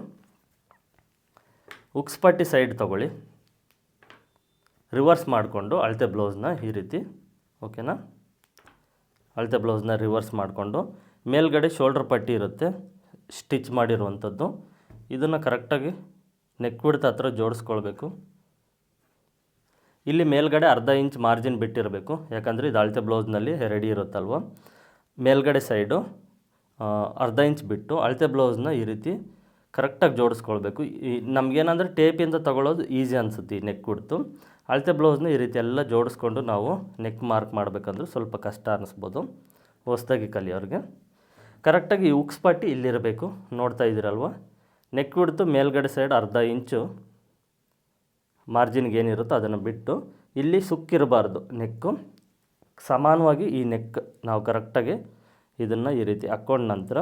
ಉಕ್ಸ್ಪಟ್ಟಿ ಸೈಡ್ ತಗೊಳ್ಳಿ. ರಿವರ್ಸ್ ಮಾಡಿಕೊಂಡು ಅಳತೆ ಬ್ಲೌಸ್ನ ಈ ರೀತಿ ಓಕೆನಾ ಅಳತೆ ಬ್ಲೌಸ್ನ ರಿವರ್ಸ್ ಮಾಡಿಕೊಂಡು ಮೇಲ್ಗಡೆ ಶೋಲ್ಡರ್ ಪಟ್ಟಿ ಇರುತ್ತೆ ಸ್ಟಿಚ್ ಮಾಡಿರುವಂಥದ್ದು. ಇದನ್ನು ಕರೆಕ್ಟಾಗಿ ನೆಕ್ ಬಿಡ್ತ ಹತ್ರ ಜೋಡಿಸ್ಕೊಳ್ಬೇಕು. ಇಲ್ಲಿ ಮೇಲ್ಗಡೆ ಅರ್ಧ ಇಂಚ್ ಮಾರ್ಜಿನ್ ಬಿಟ್ಟಿರಬೇಕು. ಯಾಕಂದರೆ ಇದು ಅಳತೆ ಬ್ಲೌಸ್ನಲ್ಲಿ ರೆಡಿ ಇರುತ್ತಲ್ವ? ಮೇಲ್ಗಡೆ ಸೈಡು ಅರ್ಧ ಇಂಚ್ ಬಿಟ್ಟು ಅಳತೆ ಬ್ಲೌಸ್ನ ಈ ರೀತಿ ಕರೆಕ್ಟಾಗಿ ಜೋಡಿಸ್ಕೊಳ್ಬೇಕು. ಈ, ನಮಗೇನಂದರೆ ಟೇಪಿಂದ ತಗೊಳ್ಳೋದು ಈಸಿ ಅನಿಸುತ್ತೆ ಈ ನೆಕ್ ಕುಡ್ತು ಅಳತೆ ಬ್ಲೌಸ್ನ ಈ ರೀತಿ ಎಲ್ಲ ಜೋಡಿಸ್ಕೊಂಡು ನಾವು ನೆಕ್ ಮಾರ್ಕ್ ಮಾಡಬೇಕಂದ್ರೆ ಸ್ವಲ್ಪ ಕಷ್ಟ ಅನ್ನಿಸ್ಬೋದು ಹೊಸ್ದಾಗಿ ಕಲಿಯೋರಿಗೆ. ಕರೆಕ್ಟಾಗಿ ಈ ಉಕ್ಸ್ ಪಟ್ಟಿ ಇಲ್ಲಿರಬೇಕು. ನೋಡ್ತಾ ಇದ್ದೀರಲ್ವ? ನೆಕ್ ಬಿಡ್ತು ಮೇಲ್ಗಡೆ ಸೈಡ್ ಅರ್ಧ ಇಂಚು. ಮಾರ್ಜಿನ್ಗೆ ಏನಿರುತ್ತೋ ಅದನ್ನು ಬಿಟ್ಟು ಇಲ್ಲಿ ಸುಕ್ಕಿರಬಾರ್ದು ನೆಕ್ಕು ಸಮಾನವಾಗಿ ಈ ನೆಕ್ ನಾವು ಕರೆಕ್ಟಾಗಿ ಇದನ್ನು ಈ ರೀತಿ ಹಾಕ್ಕೊಂಡ ನಂತರ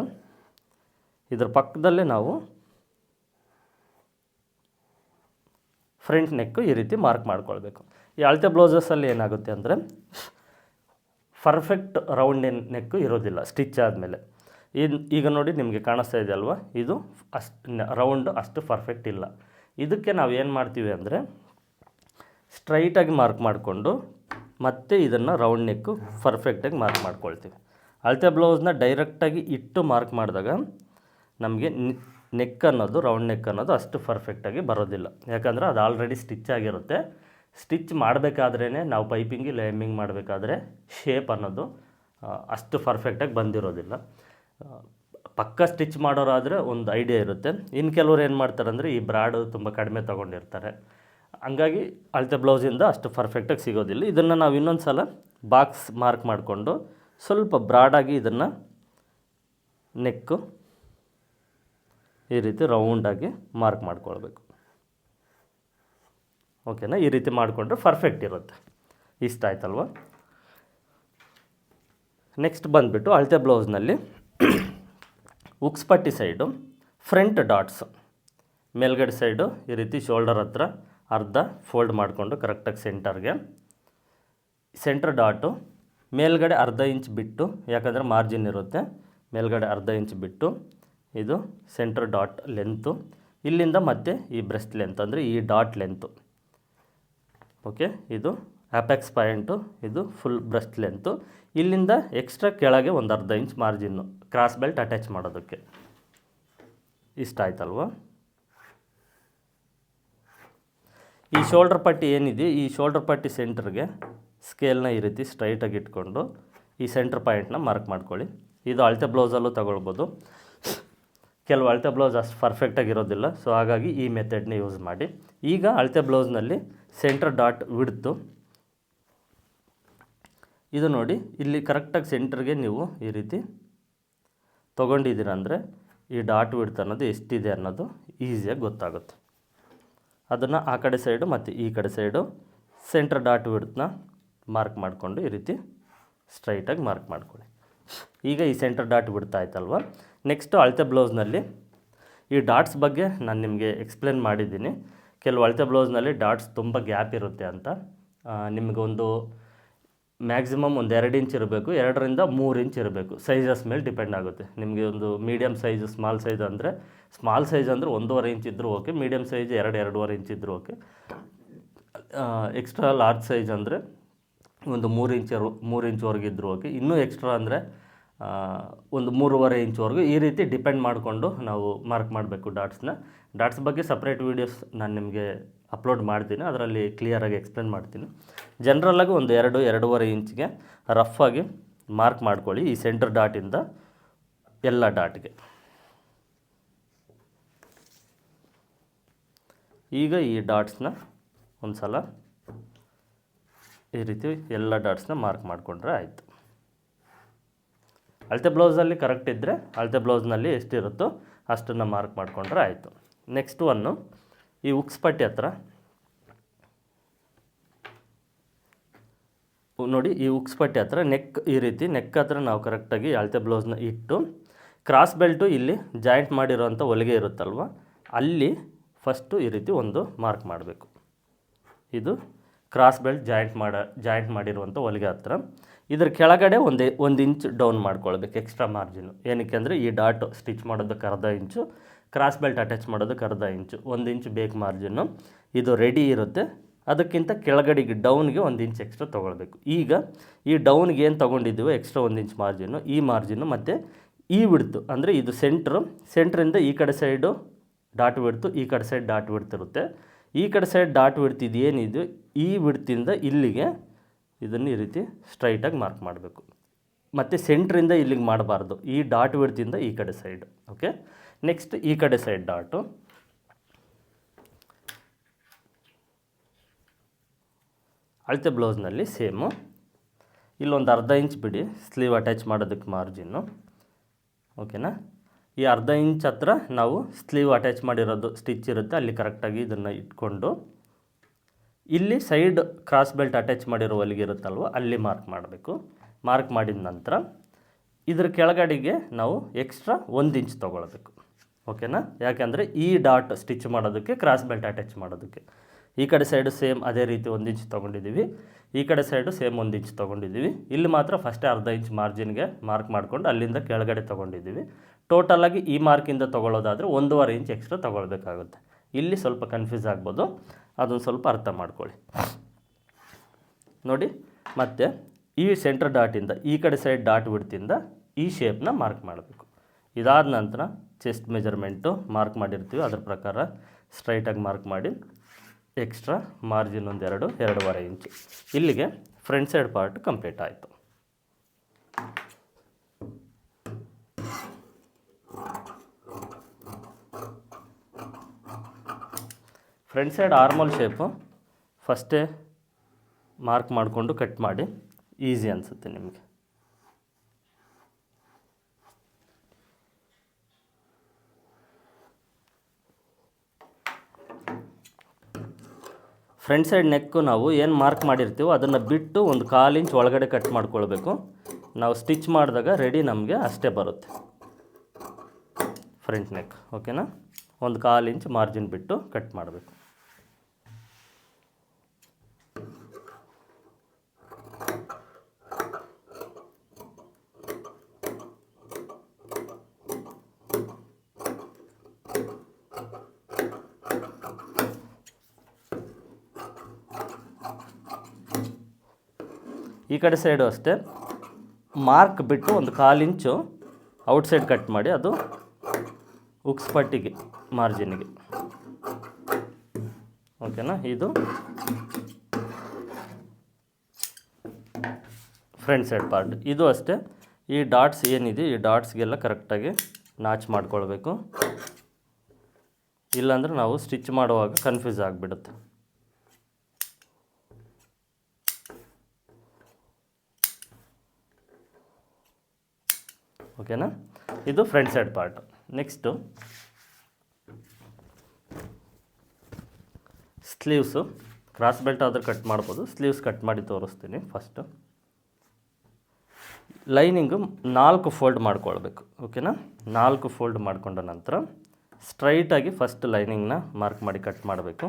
ಇದರ ಪಕ್ಕದಲ್ಲೇ ನಾವು ಫ್ರಂಟ್ ನೆಕ್ಕು ಈ ರೀತಿ ಮಾರ್ಕ್ ಮಾಡ್ಕೊಳ್ಬೇಕು. ಈ ಅಳತೆ ಬ್ಲೌಸಸಲ್ಲಿ ಏನಾಗುತ್ತೆ ಅಂದರೆ ಪರ್ಫೆಕ್ಟ್ ರೌಂಡ್ ನೆಕ್ಕು ಇರೋದಿಲ್ಲ ಸ್ಟಿಚ್ ಆದಮೇಲೆ. ಈಗ ನೋಡಿ ನಿಮಗೆ ಕಾಣಿಸ್ತಾ ಇದೆ ಅಲ್ವಾ? ಇದು ಅಷ್ಟು ರೌಂಡ್ ಅಷ್ಟು ಪರ್ಫೆಕ್ಟ್ ಇಲ್ಲ. ಇದಕ್ಕೆ ನಾವು ಏನು ಮಾಡ್ತೀವಿ ಅಂದರೆ ಸ್ಟ್ರೈಟಾಗಿ ಮಾರ್ಕ್ ಮಾಡಿಕೊಂಡು ಮತ್ತೆ ಇದನ್ನು ರೌಂಡ್ ನೆಕ್ಕು ಪರ್ಫೆಕ್ಟಾಗಿ ಮಾರ್ಕ್ ಮಾಡ್ಕೊಳ್ತೀವಿ. ಅಳತೆ ಬ್ಲೌಸ್ನ ಡೈರೆಕ್ಟಾಗಿ ಇಟ್ಟು ಮಾರ್ಕ್ ಮಾಡಿದಾಗ ನಮಗೆ ನೆಕ್ ಅನ್ನೋದು ರೌಂಡ್ ನೆಕ್ ಅನ್ನೋದು ಅಷ್ಟು ಪರ್ಫೆಕ್ಟಾಗಿ ಬರೋದಿಲ್ಲ. ಯಾಕಂದರೆ ಅದು ಆಲ್ರೆಡಿ ಸ್ಟಿಚ್ ಆಗಿರುತ್ತೆ. ಸ್ಟಿಚ್ ಮಾಡಬೇಕಾದ್ರೇ ನಾವು ಪೈಪಿಂಗ್ ಲೈಮಿಂಗ್ ಮಾಡಬೇಕಾದ್ರೆ ಶೇಪ್ ಅನ್ನೋದು ಅಷ್ಟು ಪರ್ಫೆಕ್ಟಾಗಿ ಬಂದಿರೋದಿಲ್ಲ. ಪಕ್ಕ ಸ್ಟಿಚ್ ಮಾಡೋರಾದರೆ ಒಂದು ಐಡಿಯಾ ಇರುತ್ತೆ. ಇನ್ನು ಕೆಲವರು ಏನು ಮಾಡ್ತಾರೆ ಅಂದರೆ ಈ ಬ್ರಾಡು ತುಂಬ ಕಡಿಮೆ ತೊಗೊಂಡಿರ್ತಾರೆ. ಹಂಗಾಗಿ ಅಳತೆ ಬ್ಲೌಸಿಂದ ಅಷ್ಟು ಪರ್ಫೆಕ್ಟಾಗಿ ಸಿಗೋದಿಲ್ಲ. ಇದನ್ನು ನಾವು ಇನ್ನೊಂದು ಸಲ ಬಾಕ್ಸ್ ಮಾರ್ಕ್ ಮಾಡಿಕೊಂಡು ಸ್ವಲ್ಪ ಬ್ರಾಡಾಗಿ ಇದನ್ನು ನೆಕ್ಕು ಈ ರೀತಿ ರೌಂಡಾಗಿ ಮಾರ್ಕ್ ಮಾಡ್ಕೊಳ್ಬೇಕು. ಓಕೆನಾ ಈ ರೀತಿ ಮಾಡಿಕೊಂಡ್ರೆ ಪರ್ಫೆಕ್ಟ್ ಇರುತ್ತೆ. ಇಷ್ಟ ಆಯ್ತಲ್ವ? ನೆಕ್ಸ್ಟ್ ಬಂದುಬಿಟ್ಟು ಅಳತೆ ಬ್ಲೌಸ್ನಲ್ಲಿ ಉಕ್ಸ್ ಪಟ್ಟಿ ಸೈಡು, ಫ್ರಂಟ್ ಡಾಟ್ಸ್. ಮೇಲ್ಗಡೆ ಸೈಡು ಈ ರೀತಿ ಶೋಲ್ಡರ್ ಹತ್ರ ಅರ್ಧ ಫೋಲ್ಡ್ ಮಾಡಿಕೊಂಡು ಕರೆಕ್ಟಾಗಿ ಸೆಂಟರ್ಗೆ. ಸೆಂಟರ್ ಡಾಟು, ಮೇಲ್ಗಡೆ ಅರ್ಧ ಇಂಚ್ ಬಿಟ್ಟು, ಯಾಕಂದರೆ ಮಾರ್ಜಿನ್ ಇರುತ್ತೆ, ಮೇಲ್ಗಡೆ ಅರ್ಧ ಇಂಚ್ ಬಿಟ್ಟು, ಇದು ಸೆಂಟರ್ ಡಾಟ್ ಲೆಂತು. ಇಲ್ಲಿಂದ ಮತ್ತೆ ಈ ಬ್ರೆಸ್ಟ್ ಲೆಂತ್, ಅಂದರೆ ಈ ಡಾಟ್ ಲೆಂತು. ಓಕೆ, ಇದು ಆ್ಯಪೆಕ್ಸ್ ಪಾಯಿಂಟು ಇದು ಫುಲ್ ಬ್ರೆಸ್ಟ್ ಲೆಂತು ಇಲ್ಲಿಂದ ಎಕ್ಸ್ಟ್ರಾ ಕೆಳಗೆ ಒಂದು ಅರ್ಧ inch margin cross belt attach ಮಾಡೋದಕ್ಕೆ. ಇಷ್ಟ ಆಯ್ತಲ್ವಾ? ಈ ಶೋಲ್ಡರ್ ಪಟ್ಟಿ ಏನಿದೆ? ಈ ಶೋಲ್ಡರ್ ಪಟ್ಟಿ ಸೆಂಟ್ರಿಗೆ ಸ್ಕೇಲ್ನ ಈ ರೀತಿ ಸ್ಟ್ರೈಟಾಗಿ ಇಟ್ಕೊಂಡು ಈ ಸೆಂಟ್ರ್ ಪಾಯಿಂಟ್ನ ಮಾರ್ಕ್ ಮಾಡ್ಕೊಳ್ಳಿ. ಇದು ಅಳತೆ ಬ್ಲೌಸಲ್ಲೂ ತಗೊಳ್ಬೋದು. ಕೆಲವು ಅಳತೆ ಬ್ಲೌಸ್ ಅಷ್ಟು ಪರ್ಫೆಕ್ಟಾಗಿ ಇರೋದಿಲ್ಲ. ಸೊ ಹಾಗಾಗಿ ಈ ಮೆಥಡ್ನ ಯೂಸ್ ಮಾಡಿ. ಈಗ ಅಳತೆ ಬ್ಲೌಸ್ನಲ್ಲಿ ಸೆಂಟರ್ ಡಾಟ್ ಬಿಡ್ತು ಇದು ನೋಡಿ, ಇಲ್ಲಿ ಕರೆಕ್ಟಾಗಿ ಸೆಂಟ್ರಿಗೆ ನೀವು ಈ ರೀತಿ ತೊಗೊಂಡಿದ್ದೀರ ಅಂದರೆ ಈ ಡಾಟ್ ವಿಡ್ತ್ ಅನ್ನೋದು ಎಷ್ಟಿದೆ ಅನ್ನೋದು ಈಸಿಯಾಗಿ ಗೊತ್ತಾಗುತ್ತೆ. ಅದನ್ನು ಆ ಕಡೆ ಸೈಡು ಮತ್ತು ಈ ಕಡೆ ಸೈಡು ಸೆಂಟರ್ ಡಾಟ್ ವಿಡ್ತನ್ನ ಮಾರ್ಕ್ ಮಾಡಿಕೊಂಡು ಈ ರೀತಿ ಸ್ಟ್ರೈಟಾಗಿ ಮಾರ್ಕ್ ಮಾಡ್ಕೊಳ್ಳಿ. ಈಗ ಈ ಸೆಂಟರ್ ಡಾಟ್ ಬಿಡ್ತಾ ಆಯ್ತಲ್ವ? ನೆಕ್ಸ್ಟು ಅಳತೆ ಬ್ಲೌಸ್ನಲ್ಲಿ ಈ ಡಾಟ್ಸ್ ಬಗ್ಗೆ ನಾನು ನಿಮಗೆ ಎಕ್ಸ್ಪ್ಲೇನ್ ಮಾಡಿದ್ದೀನಿ. ಕೆಲವು ಅಳತೆ ಬ್ಲೌಸ್ನಲ್ಲಿ ಡಾಟ್ಸ್ ತುಂಬ ಗ್ಯಾಪ್ ಇರುತ್ತೆ ಅಂತ ನಿಮಗೊಂದು ಮ್ಯಾಕ್ಸಿಮಮ್ ಒಂದು ಎರಡು ಇಂಚ್ ಇರಬೇಕು, ಎರಡರಿಂದ ಮೂರು ಇಂಚ್ ಇರಬೇಕು. ಸೈಜಸ್ ಮೇಲೆ ಡಿಪೆಂಡ್ ಆಗುತ್ತೆ. ನಿಮಗೆ ಒಂದು ಮೀಡಿಯಮ್ ಸೈಜ್ ಸ್ಮಾಲ್ ಸೈಜ್ ಅಂದರೆ ಸ್ಮಾಲ್ ಸೈಜ್ ಅಂದರೆ ಒಂದೂವರೆ ಇಂಚ್ ಇದ್ದರೂ ಓಕೆ ಮೀಡಿಯಮ್ ಸೈಜ್ ಎರಡು, ಎರಡೂವರೆ ಇಂಚ್ ಇದ್ದರೂ ಓಕೆ ಎಕ್ಸ್ಟ್ರಾ ಲಾರ್ಜ್ ಸೈಜ್ ಅಂದರೆ ಒಂದು ಮೂರು ಇಂಚ್ ಮೂರು ಇಂಚ್ವರೆಗೆ ಇದ್ದರೂ ಓಕೆ ಇನ್ನೂ ಎಕ್ಸ್ಟ್ರಾ ಅಂದರೆ ಒಂದು ಮೂರುವರೆ ಇಂಚ್ವರೆಗೂ ಈ ರೀತಿ ಡಿಪೆಂಡ್ ಮಾಡಿಕೊಂಡು ನಾವು ಮಾರ್ಕ್ ಮಾಡಬೇಕು ಡಾಟ್ಸ್ನ ಡಾಟ್ಸ್ ಬಗ್ಗೆ ಸಪ್ರೇಟ್ ವೀಡಿಯೋಸ್ ನಾನು ನಿಮಗೆ ಅಪ್ಲೋಡ್ ಮಾಡ್ತೀನಿ, ಅದರಲ್ಲಿ ಕ್ಲಿಯರಾಗಿ ಎಕ್ಸ್ಪ್ಲೇನ್ ಮಾಡ್ತೀನಿ. ಜನ್ರಲಾಗಿ ಒಂದು ಎರಡು, ಎರಡೂವರೆ ಇಂಚ್ಗೆ ರಫಾಗಿ ಮಾರ್ಕ್ ಮಾಡ್ಕೊಳ್ಳಿ ಈ ಸೆಂಟರ್ ಡಾಟಿಂದ ಎಲ್ಲ ಡಾಟ್ಗೆ ಈಗ ಈ ಡಾಟ್ಸ್ನ ಒಂದು ಸಲ ಈ ರೀತಿ ಎಲ್ಲ ಡಾಟ್ಸ್ನ ಮಾರ್ಕ್ ಮಾಡಿಕೊಂಡ್ರೆ ಆಯಿತು. ಅಳತೆ ಬ್ಲೌಸಲ್ಲಿ ಕರೆಕ್ಟ್ ಇದ್ದರೆ ಅಳತೆ ಬ್ಲೌಸ್ನಲ್ಲಿ ಎಷ್ಟಿರುತ್ತೋ ಅಷ್ಟನ್ನು ಮಾರ್ಕ್ ಮಾಡಿಕೊಂಡ್ರೆ ಆಯಿತು. ನೆಕ್ಸ್ಟ್ ಒನ್ನು ಈ ಉಕ್ಸ್ಪಟ್ಟಿ ಹತ್ರ. ನೋಡಿ, ಈ ಉಕ್ಸ್ಪಟ್ಟಿ ಹತ್ರ ನೆಕ್ ಈ ರೀತಿ ನೆಕ್ ಹತ್ರ ನಾವು ಕರೆಕ್ಟಾಗಿ ಅಳತೆ ಬ್ಲೌಸ್ನ ಇಟ್ಟು ಕ್ರಾಸ್ ಬೆಲ್ಟು ಇಲ್ಲಿ ಜಾಯಿಂಟ್ ಮಾಡಿರೋಂಥ ಹೊಲಿಗೆ ಇರುತ್ತಲ್ವ, ಅಲ್ಲಿ ಫಸ್ಟು ಈ ರೀತಿ ಒಂದು ಮಾರ್ಕ್ ಮಾಡಬೇಕು. ಇದು ಕ್ರಾಸ್ ಬೆಲ್ಟ್ ಜಾಯಿಂಟ್ ಮಾಡ ಜಾಯಿಂಟ್ ಮಾಡಿರುವಂಥ ಹೊಲಿಗೆ ಹತ್ರ. ಇದ್ರ ಕೆಳಗಡೆ ಒಂದೇ, ಒಂದು ಇಂಚ್ ಡೌನ್ ಮಾಡ್ಕೊಳ್ಬೇಕು ಎಕ್ಸ್ಟ್ರಾ ಮಾರ್ಜಿನು ಏನಕ್ಕೆ ಅಂದರೆ ಈ ಡಾಟ್ ಸ್ಟಿಚ್ ಮಾಡೋದಕ್ಕೆ ಅರ್ಧ ಇಂಚು ಕ್ರಾಸ್ ಬೆಲ್ಟ್ ಅಟ್ಯಾಚ್ ಮಾಡೋದಕ್ಕೆ ಅರ್ಧ ಇಂಚು, ಒಂದು ಇಂಚು ಬೇಕು ಮಾರ್ಜಿನ್ನು ಇದು ರೆಡಿ ಇರುತ್ತೆ. ಅದಕ್ಕಿಂತ ಕೆಳಗಡೆಗೆ ಡೌನ್ಗೆ ಒಂದು ಇಂಚ್ ಎಕ್ಸ್ಟ್ರಾ ತೊಗೊಳ್ಬೇಕು. ಈಗ ಈ ಡೌನ್ಗೆ ಏನು ತೊಗೊಂಡಿದ್ದೀವೋ ಎಕ್ಸ್ಟ್ರಾ ಒಂದು ಇಂಚ್ ಮಾರ್ಜಿನ್ನು ಈ ಮಾರ್ಜಿನ್ನು ಮತ್ತು ಈ ಬಿಡ್ತು ಅಂದರೆ ಇದು ಸೆಂಟ್ರು ಸೆಂಟ್ರಿಂದ ಈ ಕಡೆ ಸೈಡು ಡಾಟ್ ಬಿಡ್ತು ಈ ಕಡೆ ಸೈಡ್ ಡಾಟ್ ಬಿಡ್ತಿರುತ್ತೆ ಈ ಕಡೆ ಸೈಡ್ ಡಾಟ್ ಬಿಡ್ತಿದ್ದು ಏನಿದೆ? ಈ ಬಿಡ್ತಿಂದ ಇಲ್ಲಿಗೆ ಇದನ್ನು ಈ ರೀತಿ ಸ್ಟ್ರೈಟಾಗಿ ಮಾರ್ಕ್ ಮಾಡಬೇಕು. ಮತ್ತು ಸೆಂಟ್ರಿಂದ ಇಲ್ಲಿಗೆ ಮಾಡಬಾರ್ದು. ಈ ಡಾಟ್ ಬಿಡ್ತಿಂದ ಈ ಕಡೆ ಸೈಡ್ ಓಕೆ ನೆಕ್ಸ್ಟ್ ಈ ಕಡೆ ಸೈಡ್ ಡಾಟು ಅಳತೆ ಬ್ಲೌಸ್ನಲ್ಲಿ ಸೇಮು ಇಲ್ಲೊಂದು ಅರ್ಧ ಇಂಚ್ ಬಿಡಿ ಸ್ಲೀವ್ ಅಟ್ಯಾಚ್ ಮಾಡೋದಕ್ಕೆ ಮಾರ್ಜಿನ್ನು ಓಕೆನಾ ಈ ಅರ್ಧ ಇಂಚ್ ಹತ್ರ ನಾವು ಸ್ಲೀವ್ ಅಟ್ಯಾಚ್ ಮಾಡಿರೋದು ಸ್ಟಿಚ್ ಇರುತ್ತೆ, ಅಲ್ಲಿ ಕರೆಕ್ಟಾಗಿ ಇದನ್ನು ಇಟ್ಕೊಂಡು. ಇಲ್ಲಿ ಸೈಡ್ ಕ್ರಾಸ್ ಬೆಲ್ಟ್ ಅಟ್ಯಾಚ್ ಮಾಡಿರೋ ಹೊಲಿಗೆ ಇರುತ್ತಲ್ವ, ಅಲ್ಲಿ ಮಾರ್ಕ್ ಮಾಡಬೇಕು. ಮಾರ್ಕ್ ಮಾಡಿದ ನಂತರ, ಇದ್ರ ಕೆಳಗಡೆಗೆ ನಾವು ಎಕ್ಸ್ಟ್ರಾ ಒಂದು ಇಂಚ್ ತೊಗೊಳ್ಬೇಕು. ಓಕೆನಾ? ಯಾಕೆಂದರೆ ಈ ಡಾಟ್ ಸ್ಟಿಚ್ ಮಾಡೋದಕ್ಕೆ ಕ್ರಾಸ್ ಬೆಲ್ಟ್ ಅಟ್ಯಾಚ್ ಮಾಡೋದಕ್ಕೆ. ಈ ಕಡೆ ಸೈಡು ಸೇಮ್ ಅದೇ ರೀತಿ ಒಂದು ಇಂಚ್ ತೊಗೊಂಡಿದ್ದೀವಿ. ಈ ಕಡೆ ಸೈಡು ಸೇಮ್ ಒಂದು ಇಂಚ್ ತೊಗೊಂಡಿದ್ದೀವಿ. ಇಲ್ಲಿ ಮಾತ್ರ ಫಸ್ಟೇ ಅರ್ಧ ಇಂಚ್ ಮಾರ್ಜಿನ್ಗೆ ಮಾರ್ಕ್ ಮಾಡ್ಕೊಂಡು ಅಲ್ಲಿಂದ ಕೆಳಗಡೆ ತೊಗೊಂಡಿದ್ದೀವಿ. ಟೋಟಲಾಗಿ ಈ ಮಾರ್ಕಿಂದ ತೊಗೊಳ್ಳೋದಾದರೆ ಒಂದೂವರೆ ಇಂಚ್ ಎಕ್ಸ್ಟ್ರಾ ತೊಗೊಳ್ಬೇಕಾಗುತ್ತೆ. ಇಲ್ಲಿ ಸ್ವಲ್ಪ ಕನ್ಫ್ಯೂಸ್ ಆಗ್ಬೋದು. ಅದೊಂದು ಸ್ವಲ್ಪ ಅರ್ಥ ಮಾಡ್ಕೊಳ್ಳಿ. ನೋಡಿ, ಮತ್ತು ಈ ಸೆಂಟ್ರ್ ಡಾಟಿಂದ ಈ ಕಡೆ ಸೈಡ್ ಡಾಟ್ ಬಿಡ್ತಿಂದ ಈ ಶೇಪ್ನ ಮಾರ್ಕ್ ಮಾಡಬೇಕು. ಇದಾದ ನಂತರ ಚೆಸ್ಟ್ ಮೆಜರ್ಮೆಂಟು ಮಾರ್ಕ್ ಮಾಡಿರ್ತೀವಿ, ಅದ್ರ ಪ್ರಕಾರ ಸ್ಟ್ರೈಟಾಗಿ ಮಾರ್ಕ್ ಮಾಡಿ ಎಕ್ಸ್ಟ್ರಾ ಮಾರ್ಜಿನ್ ಒಂದೆರಡು ಎರಡೂವರೆ ಇಂಚು ಇಲ್ಲಿಗೆ ಫ್ರಂಟ್ ಸೈಡ್ ಪಾರ್ಟ್ ಕಂಪ್ಲೀಟ್ ಆಯಿತು. ಫ್ರಂಟ್ ಸೈಡ್ ಆರ್ಮಲ್ ಶೇಪು ಫಸ್ಟೇ ಮಾರ್ಕ್ ಮಾಡಿಕೊಂಡು ಕಟ್ ಮಾಡಿ ಈಸಿ ಅನಿಸುತ್ತೆ ನಿಮಗೆ. ಫ್ರಂಟ್ ಸೈಡ್ ನೆಕ್ಕು ನಾವು ಏನು ಮಾರ್ಕ್ ಮಾಡಿರ್ತೀವೋ ಅದನ್ನು ಬಿಟ್ಟು ಒಂದು ಕಾಲು ಇಂಚ್ ಒಳಗಡೆ ಕಟ್ ಮಾಡ್ಕೊಳ್ಬೇಕು. ನಾವು ಸ್ಟಿಚ್ ಮಾಡಿದಾಗ ರೆಡಿ ನಮಗೆ ಅಷ್ಟೇ ಬರುತ್ತೆ. ಫ್ರಂಟ್ ನೆಕ್, ಓಕೆನಾ? ಒಂದು ಕಾಲು ಇಂಚ್ ಮಾರ್ಜಿನ್ ಬಿಟ್ಟು ಕಟ್ ಮಾಡಬೇಕು. ಈ ಕಡೆ ಸೈಡು ಅಷ್ಟೇ. ಮಾರ್ಕ್ ಬಿಟ್ಟು ಒಂದು ಕಾಲು ಇಂಚು ಔಟ್ಸೈಡ್ ಕಟ್ ಮಾಡಿ ಅದು ಉಕ್ಸ್ ಪಟ್ಟಿಗೆ ಮಾರ್ಜಿನ್ಗೆ ಓಕೆನಾ ಇದು ಫ್ರಂಟ್ ಸೈಡ್ ಪಾರ್ಟ್ ಇದು ಅಷ್ಟೇ. ಈ ಡಾಟ್ಸ್ ಏನಿದೆ, ಈ ಡಾಟ್ಸ್ಗೆಲ್ಲ ಕರೆಕ್ಟಾಗಿ ನಾಚ್ ಮಾಡ್ಕೊಳ್ಬೇಕು. ಇಲ್ಲಾಂದರೆ ನಾವು ಸ್ಟಿಚ್ ಮಾಡುವಾಗ ಕನ್ಫ್ಯೂಸ್ ಆಗಿಬಿಡುತ್ತೆ. ಓಕೆನಾ? ಇದು front side part next sleeves cross belt ಆದರೂ ಕಟ್ ಮಾಡ್ಬೋದು. ಸ್ಲೀವ್ಸ್ ಕಟ್ ಮಾಡಿ ತೋರಿಸ್ತೀನಿ ಫಸ್ಟು ಲೈನಿಂಗು ನಾಲ್ಕು ಫೋಲ್ಡ್ ಮಾಡ್ಕೊಳ್ಬೇಕು. ಓಕೆನಾ? ನಾಲ್ಕು ಫೋಲ್ಡ್ ಮಾಡಿಕೊಂಡ ನಂತರ ಸ್ಟ್ರೈಟಾಗಿ ಫಸ್ಟ್ ಲೈನಿಂಗ್ನ ಮಾರ್ಕ್ ಮಾಡಿ ಕಟ್ ಮಾಡಬೇಕು.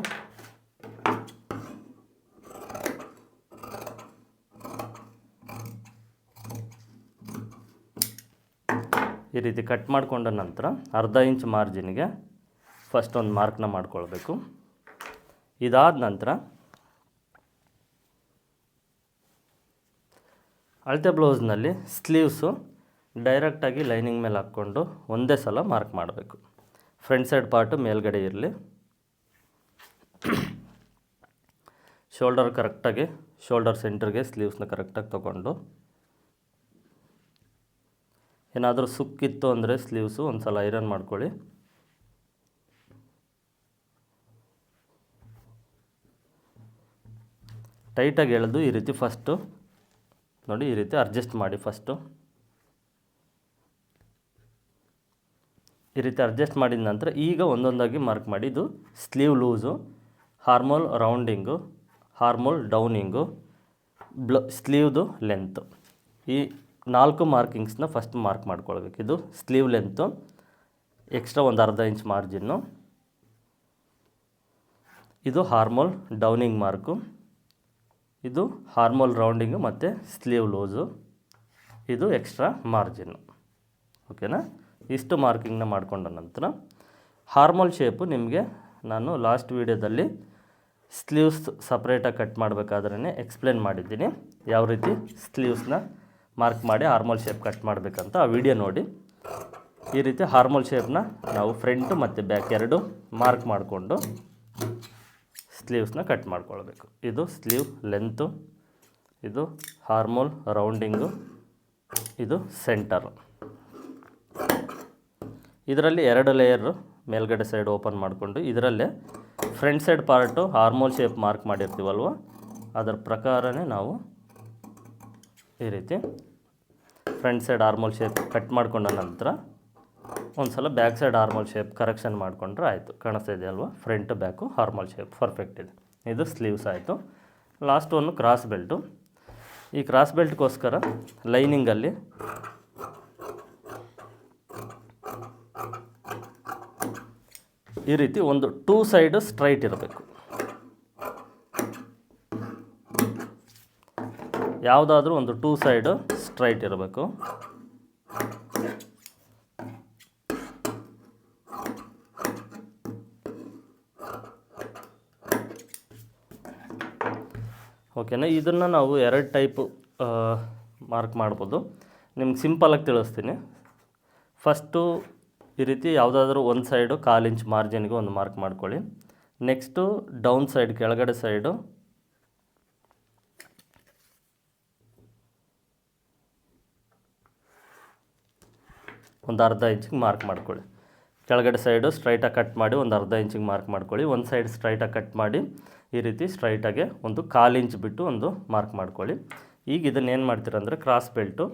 ಈ ರೀತಿ ಕಟ್ ಮಾಡಿಕೊಂಡ ನಂತರ ಅರ್ಧ ಇಂಚ್ ಮಾರ್ಜಿನ್ಗೆ ಫಸ್ಟ್ ಒಂದು ಮಾರ್ಕ್ನ ಮಾಡ್ಕೊಳ್ಬೇಕು. ಇದಾದ ನಂತರ ಅಳತೆ ಬ್ಲೌಸ್ನಲ್ಲಿ ಸ್ಲೀವ್ಸು ಡೈರೆಕ್ಟಾಗಿ ಲೈನಿಂಗ್ ಮೇಲೆ ಹಾಕ್ಕೊಂಡು ಒಂದೇ ಸಲ ಮಾರ್ಕ್ ಮಾಡಬೇಕು. ಫ್ರಂಟ್ ಸೈಡ್ ಪಾರ್ಟು ಮೇಲ್ಗಡೆ ಇರಲಿ. ಶೋಲ್ಡರ್ ಕರೆಕ್ಟಾಗಿ ಶೋಲ್ಡರ್ ಸೆಂಟರ್ಗೆ ಸ್ಲೀವ್ಸ್ನ ಕರೆಕ್ಟಾಗಿ ತೊಗೊಂಡು ಏನಾದರೂ ಸುಕ್ಕಿತ್ತು ಅಂದರೆ ಸ್ಲೀವ್ಸು ಒಂದು ಸಲ ಐರನ್ ಮಾಡ್ಕೊಳ್ಳಿ ಟೈಟಾಗಿ ಎಳೆದು ಈ ರೀತಿ ಫಸ್ಟು ನೋಡಿ ಈ ರೀತಿ ಅಡ್ಜಸ್ಟ್ ಮಾಡಿ ಫಸ್ಟು ಈ ರೀತಿ ಅಡ್ಜಸ್ಟ್ ಮಾಡಿದ ನಂತರ ಈಗ ಒಂದೊಂದಾಗಿ ಮಾರ್ಕ್ ಮಾಡಿ ಇದು sleeve loose armhole rounding armhole downing ಬ್ಲ ಸ್ಲೀವ್ದು ಲೆಂತು ಈ ನಾಲ್ಕು ಮಾರ್ಕಿಂಗ್ಸ್ನ ಫಸ್ಟ್ ಮಾರ್ಕ್ ಮಾಡ್ಕೊಳ್ಬೇಕು. ಇದು ಸ್ಲೀವ್ ಲೆಂತು ಎಕ್ಸ್ಟ್ರಾ ಒಂದು ಅರ್ಧ ಇಂಚ್ ಮಾರ್ಜಿನ್ನು ಇದು ಹಾರ್ಮೋಲ್ ಡೌನಿಂಗ್ ಮಾರ್ಕು ಇದು ಹಾರ್ಮೋಲ್ ರೌಂಡಿಂಗು ಮತ್ತು ಸ್ಲೀವ್ ಲೂಸು ಇದು ಎಕ್ಸ್ಟ್ರಾ ಮಾರ್ಜಿನ್ನು ಓಕೆನಾ ಇಷ್ಟು ಮಾರ್ಕಿಂಗ್ನ ಮಾಡಿಕೊಂಡ ನಂತರ ಹಾರ್ಮೋಲ್ ಶೇಪು ನಿಮಗೆ ನಾನು ಲಾಸ್ಟ್ ವೀಡಿಯೋದಲ್ಲಿ ಸ್ಲೀವ್ಸ್ ಸಪ್ರೇಟಾಗಿ ಕಟ್ ಮಾಡಬೇಕಾದ್ರೇ ಎಕ್ಸ್ಪ್ಲೇನ್ ಮಾಡಿದ್ದೀನಿ. ಯಾವ ರೀತಿ? ಸ್ಲೀವ್ಸ್ನ ಮಾರ್ಕ್ ಮಾಡಿ ಹಾರ್ಮೋಲ್ ಶೇಪ್ ಕಟ್ ಮಾಡಬೇಕಂತ ಆ ವಿಡಿಯೋ ನೋಡಿ. ಈ ರೀತಿ ಹಾರ್ಮೋಲ್ ಶೇಪ್ನ ನಾವು ಫ್ರಂಟು ಮತ್ತು ಬ್ಯಾಕ್ ಎರಡು ಮಾರ್ಕ್ ಮಾಡಿಕೊಂಡು ಸ್ಲೀವ್ಸ್ನ ಕಟ್ ಮಾಡ್ಕೊಳ್ಬೇಕು. ಇದು ಸ್ಲೀವ್ ಲೆಂತು ಇದು ಹಾರ್ಮೋಲ್ ರೌಂಡಿಂಗು ಇದು ಸೆಂಟರು ಇದರಲ್ಲಿ ಎರಡು ಲೇಯರು ಮೇಲ್ಗಡೆ ಸೈಡ್ ಓಪನ್ ಮಾಡಿಕೊಂಡು ಇದರಲ್ಲೇ front side part armhole shape mark ಮಾಡಿರ್ತೀವಲ್ವ? ಅದರ ಪ್ರಕಾರನೇ ನಾವು ಈ ರೀತಿ front side armhole shape cut ಮಾಡ್ಕೊಂಡ ನಂತರ ಒಂದು ಸಲ back side armhole shape correction ಮಾಡಿಕೊಂಡ್ರೆ ಆಯಿತು. ಕಾಣಿಸ್ತಾ ಇದೆ ಅಲ್ವಾ? Front, back armhole shape. Perfect ಇದೆ. ಇದು ಸ್ಲೀವ್ಸ್ ಆಯಿತು. ಲಾಸ್ಟ್ ಒಂದು ಕ್ರಾಸ್ ಬೆಲ್ಟು ಈ ಕ್ರಾಸ್ ಬೆಲ್ಟ್ಗೋಸ್ಕರ ಲೈನಿಂಗಲ್ಲಿ ಈ ರೀತಿ ಒಂದು ಟೂ ಸೈಡ್ ಸ್ಟ್ರೈಟ್ ಇರಬೇಕು. ಯಾವುದಾದ್ರೂ ಒಂದು ಟೂ ಸೈಡು ಸ್ಟ್ರೈಟ್ ಇರಬೇಕು. ಓಕೆನಾ? ಇದನ್ನು ನಾವು ಎರಡು ಟೈಪು ಮಾರ್ಕ್ ಮಾಡ್ಬೋದು. ನಿಮ್ಗೆ ಸಿಂಪಲಾಗಿ ತಿಳಿಸ್ತೀನಿ. ಫಸ್ಟು ಈ ರೀತಿ ಯಾವುದಾದ್ರೂ ಒಂದು ಸೈಡು ಕಾಲು ಇಂಚ್ ಮಾರ್ಜಿನ್ಗೆ ಒಂದು ಮಾರ್ಕ್ ಮಾಡ್ಕೊಳ್ಳಿ. ನೆಕ್ಸ್ಟು ಡೌನ್ ಸೈಡ್ ಕೆಳಗಡೆ ಸೈಡು ಒಂದು ಅರ್ಧ ಇಂಚಿಗೆ ಮಾರ್ಕ್ ಮಾಡ್ಕೊಳ್ಳಿ. ಕೆಳಗಡೆ ಸೈಡು ಸ್ಟ್ರೈಟಾಗಿ ಕಟ್ ಮಾಡಿ ಒಂದು ಅರ್ಧ ಇಂಚಿಗೆ ಮಾರ್ಕ್ ಮಾಡ್ಕೊಳ್ಳಿ. ಒಂದು ಸೈಡ್ ಸ್ಟ್ರೈಟಾಗಿ ಕಟ್ ಮಾಡಿ ಈ ರೀತಿ ಸ್ಟ್ರೈಟಾಗೆ ಒಂದು ಕಾಲು ಇಂಚ್ ಬಿಟ್ಟು ಒಂದು ಮಾರ್ಕ್ ಮಾಡ್ಕೊಳ್ಳಿ. ಈಗ ಇದನ್ನು ಏನು ಮಾಡ್ತೀರ ಅಂದರೆ ಕ್ರಾಸ್ ಬೆಲ್ಟು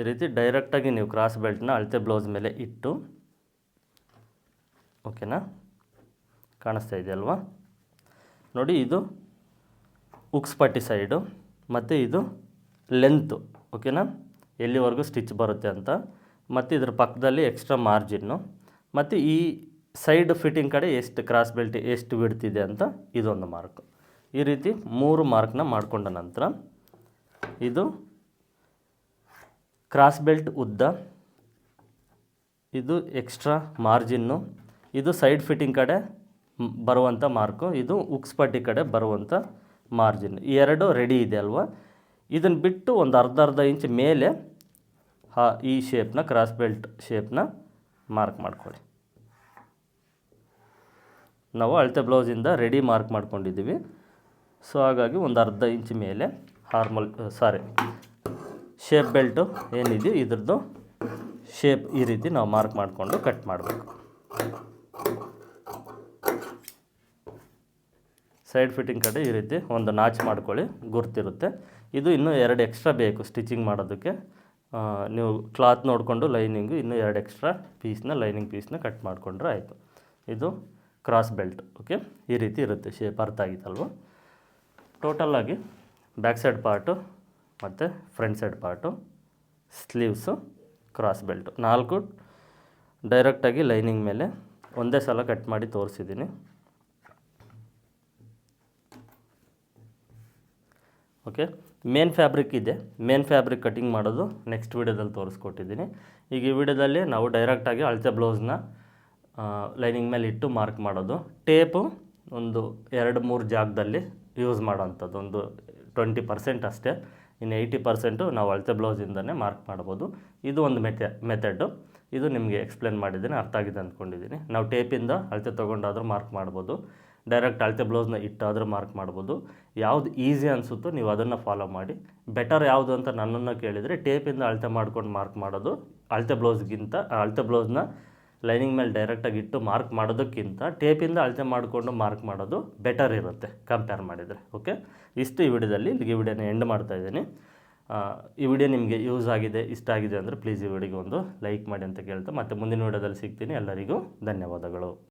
ಈ ರೀತಿ ಡೈರೆಕ್ಟಾಗಿ ನೀವು ಕ್ರಾಸ್ ಬೆಲ್ಟ್ನ ಅಳತೆ ಬ್ಲೌಸ್ ಮೇಲೆ ಇಟ್ಟು ಓಕೆನಾ ಕಾಣಿಸ್ತಾ ಇದೆಯಲ್ವಾ? ನೋಡಿ ಇದು ಉಕ್ಸ್ ಪಟ್ಟಿ ಸೈಡು ಮತ್ತು ಇದು ಲೆಂತು ಓಕೆನಾ ಎಲ್ಲಿವರೆಗೂ ಸ್ಟಿಚ್ ಬರುತ್ತೆ ಅಂತ. ಮತ್ತು ಇದ್ರ ಪಕ್ಕದಲ್ಲಿ ಎಕ್ಸ್ಟ್ರಾ ಮಾರ್ಜಿನ್ನು. ಮತ್ತು ಈ ಸೈಡ್ ಫಿಟ್ಟಿಂಗ್ ಕಡೆ ಎಷ್ಟು ಕ್ರಾಸ್ ಬೆಲ್ಟ್, ಎಷ್ಟು ಬಿಡ್ತಿದೆ ಅಂತ ಇದೊಂದು ಮಾರ್ಕ್. ಈ ರೀತಿ ಮೂರು ಮಾರ್ಕ್ನ ಮಾಡಿಕೊಂಡ ನಂತರ ಇದು ಕ್ರಾಸ್ ಬೆಲ್ಟ್ ಉದ್ದ, ಇದು ಎಕ್ಸ್ಟ್ರಾ ಮಾರ್ಜಿನ್ನು, ಇದು ಸೈಡ್ ಫಿಟ್ಟಿಂಗ್ ಕಡೆ ಬರುವಂಥ ಮಾರ್ಕು, ಇದು ಉಕ್ಸ್ ಪಟ್ಟಿ ಕಡೆ ಬರುವಂಥ ಮಾರ್ಜಿನ್. ಈ ಎರಡು ರೆಡಿ ಇದೆ ಅಲ್ವಾ? ಇದನ್ನು ಬಿಟ್ಟು ಒಂದು ಅರ್ಧ ಅರ್ಧ ಇಂಚ್ ಮೇಲೆ ಹಾ, ಈ ಶೇಪ್ನ ಕ್ರಾಸ್ ಬೆಲ್ಟ್ ಶೇಪ್ನ ಮಾರ್ಕ್ ಮಾಡ್ಕೊಳ್ಳಿ. ನಾವು ಅಳತೆ ಬ್ಲೌಸಿಂದ ರೆಡಿ ಮಾರ್ಕ್ ಮಾಡ್ಕೊಂಡಿದ್ದೀವಿ. ಸೊ ಹಾಗಾಗಿ ಒಂದು ಅರ್ಧ ಇಂಚ್ ಮೇಲೆ ಹಾರ್ಮಲ್ ಸಾರಿ ಶೇಪ್ ಬೆಲ್ಟು ಏನಿದೆಯೋ ಇದ್ರದ್ದು ಶೇಪ್ ಈ ರೀತಿ ನಾವು ಮಾರ್ಕ್ ಮಾಡಿಕೊಂಡು ಕಟ್ ಮಾಡಬೇಕು. ಸೈಡ್ ಫಿಟ್ಟಿಂಗ್ ಕಡೆ ಈ ರೀತಿ ಒಂದು ನಾಚ್ ಮಾಡ್ಕೊಳ್ಳಿ, ಗುರ್ತಿರುತ್ತೆ. ಇದು ಇನ್ನೂ ಎರಡು ಎಕ್ಸ್ಟ್ರಾ ಬೇಕು ಸ್ಟಿಚಿಂಗ್ ಮಾಡೋದಕ್ಕೆ. ನೀವು ಕ್ಲಾತ್ ನೋಡಿಕೊಂಡು ಲೈನಿಂಗು ಇನ್ನೂ ಎರಡು ಎಕ್ಸ್ಟ್ರಾ ಪೀಸ್ನ, ಲೈನಿಂಗ್ ಪೀಸ್ನ ಕಟ್ ಮಾಡಿಕೊಂಡ್ರೆ ಆಯಿತು. ಇದು ಕ್ರಾಸ್ ಬೆಲ್ಟ್, ಓಕೆ? ಈ ರೀತಿ ಇರುತ್ತೆ ಶೇಪ್, ಅರ್ಥ ಆಗಿತ್ತಲ್ವ? ಟೋಟಲಾಗಿ ಬ್ಯಾಕ್ ಸೈಡ್ ಪಾರ್ಟು ಮತ್ತು front side part, sleeves, cross belt. ನಾಲ್ಕು ಡೈರೆಕ್ಟಾಗಿ ಲೈನಿಂಗ್ ಮೇಲೆ ಒಂದೇ ಸಲ ಕಟ್ ಮಾಡಿ ತೋರಿಸಿದ್ದೀನಿ. ಓಕೆ ಮೇನ್ ಫ್ಯಾಬ್ರಿಕ್ ಇದೆ. ಮೇನ್ ಫ್ಯಾಬ್ರಿಕ್ ಕಟಿಂಗ್ ಮಾಡೋದು ನೆಕ್ಸ್ಟ್ ವೀಡಿಯೋದಲ್ಲಿ ತೋರಿಸ್ಕೊಟ್ಟಿದ್ದೀನಿ. ಈಗ ಈ ವಿಡಿಯೋದಲ್ಲಿ ನಾವು ಡೈರೆಕ್ಟಾಗಿ ಅಳತೆ ಬ್ಲೌಸ್ನ ಲೈನಿಂಗ್ ಮೇಲೆ ಇಟ್ಟು ಮಾರ್ಕ್ ಮಾಡೋದು. ಟೇಪು ಒಂದು ಎರಡು ಮೂರು ಜಾಗದಲ್ಲಿ ಯೂಸ್ ಮಾಡೋವಂಥದ್ದು ಒಂದು ಟ್ವೆಂಟಿ ಪರ್ಸೆಂಟ್ ಅಷ್ಟೇ. ಇನ್ನು ಏಯ್ಟಿ ಪರ್ಸೆಂಟು ನಾವು ಅಳತೆ ಬ್ಲೌಸಿಂದನೇ ಮಾರ್ಕ್ ಮಾಡ್ಬೋದು. ಇದು ಒಂದು ಮೆಥೆ ಮೆಥಡು ಇದು ನಿಮಗೆ ಎಕ್ಸ್ಪ್ಲೇನ್ ಮಾಡಿದ್ದೀನಿ, ಅರ್ಥ ಆಗಿದೆ ಅಂದ್ಕೊಂಡಿದ್ದೀನಿ. ನಾವು ಟೇಪಿಂದ ಅಳತೆ ತೊಗೊಂಡಾದರೂ ಮಾರ್ಕ್ ಮಾಡ್ಬೋದು. ಡೈರೆಕ್ಟ್ ಅಳತೆ ಬ್ಲೌಸ್ನ ಇಟ್ಟಾದರೂ ಮಾರ್ಕ್ ಮಾಡ್ಬೋದು. ಯಾವ್ದು ಈಸಿ ಅನಿಸುತ್ತೋ ನೀವು ಅದನ್ನು ಫಾಲೋ ಮಾಡಿ. ಬೆಟರ್ ಯಾವುದು ಅಂತ ನನ್ನನ್ನು ಕೇಳಿದರೆ ಟೇಪಿಂದ ಅಳತೆ ಮಾಡ್ಕೊಂಡು ಮಾರ್ಕ್ ಮಾಡೋದು ಅಳತೆ ಬ್ಲೌಸ್ಗಿಂತ, ಅಳತೆ ಬ್ಲೌಸ್ನ ಲೈನಿಂಗ್ ಮೇಲೆ ಡೈರೆಕ್ಟಾಗಿ ಇಟ್ಟು ಮಾರ್ಕ್ ಮಾಡೋದಕ್ಕಿಂತ ಟೇಪಿಂದ ಅಳತೆ ಮಾಡಿಕೊಂಡು ಮಾರ್ಕ್ ಮಾಡೋದು ಬೆಟರ್ ಇರುತ್ತೆ ಕಂಪೇರ್ ಮಾಡಿದರೆ, ಓಕೆ? ಇಷ್ಟು ಈ ವಿಡಿಯೋದಲ್ಲಿ. ಇಲ್ಲಿಗೆ ವಿಡಿಯೋನ ಎಂಡ್ ಮಾಡ್ತಾ ಇದ್ದೀನಿ. ಈ ವಿಡಿಯೋ ನಿಮಗೆ ಯೂಸ್ ಆಗಿದೆ, ಇಷ್ಟ ಆಗಿದೆ ಅಂದರೆ ಪ್ಲೀಸ್ ಈ ವಿಡಿಯೋಗೆ ಒಂದು ಲೈಕ್ ಮಾಡಿ ಅಂತ ಕೇಳ್ತಾ ಮತ್ತೆ ಮುಂದಿನ ವಿಡಿಯೋದಲ್ಲಿ ಸಿಗ್ತೀನಿ. ಎಲ್ಲರಿಗೂ ಧನ್ಯವಾದಗಳು.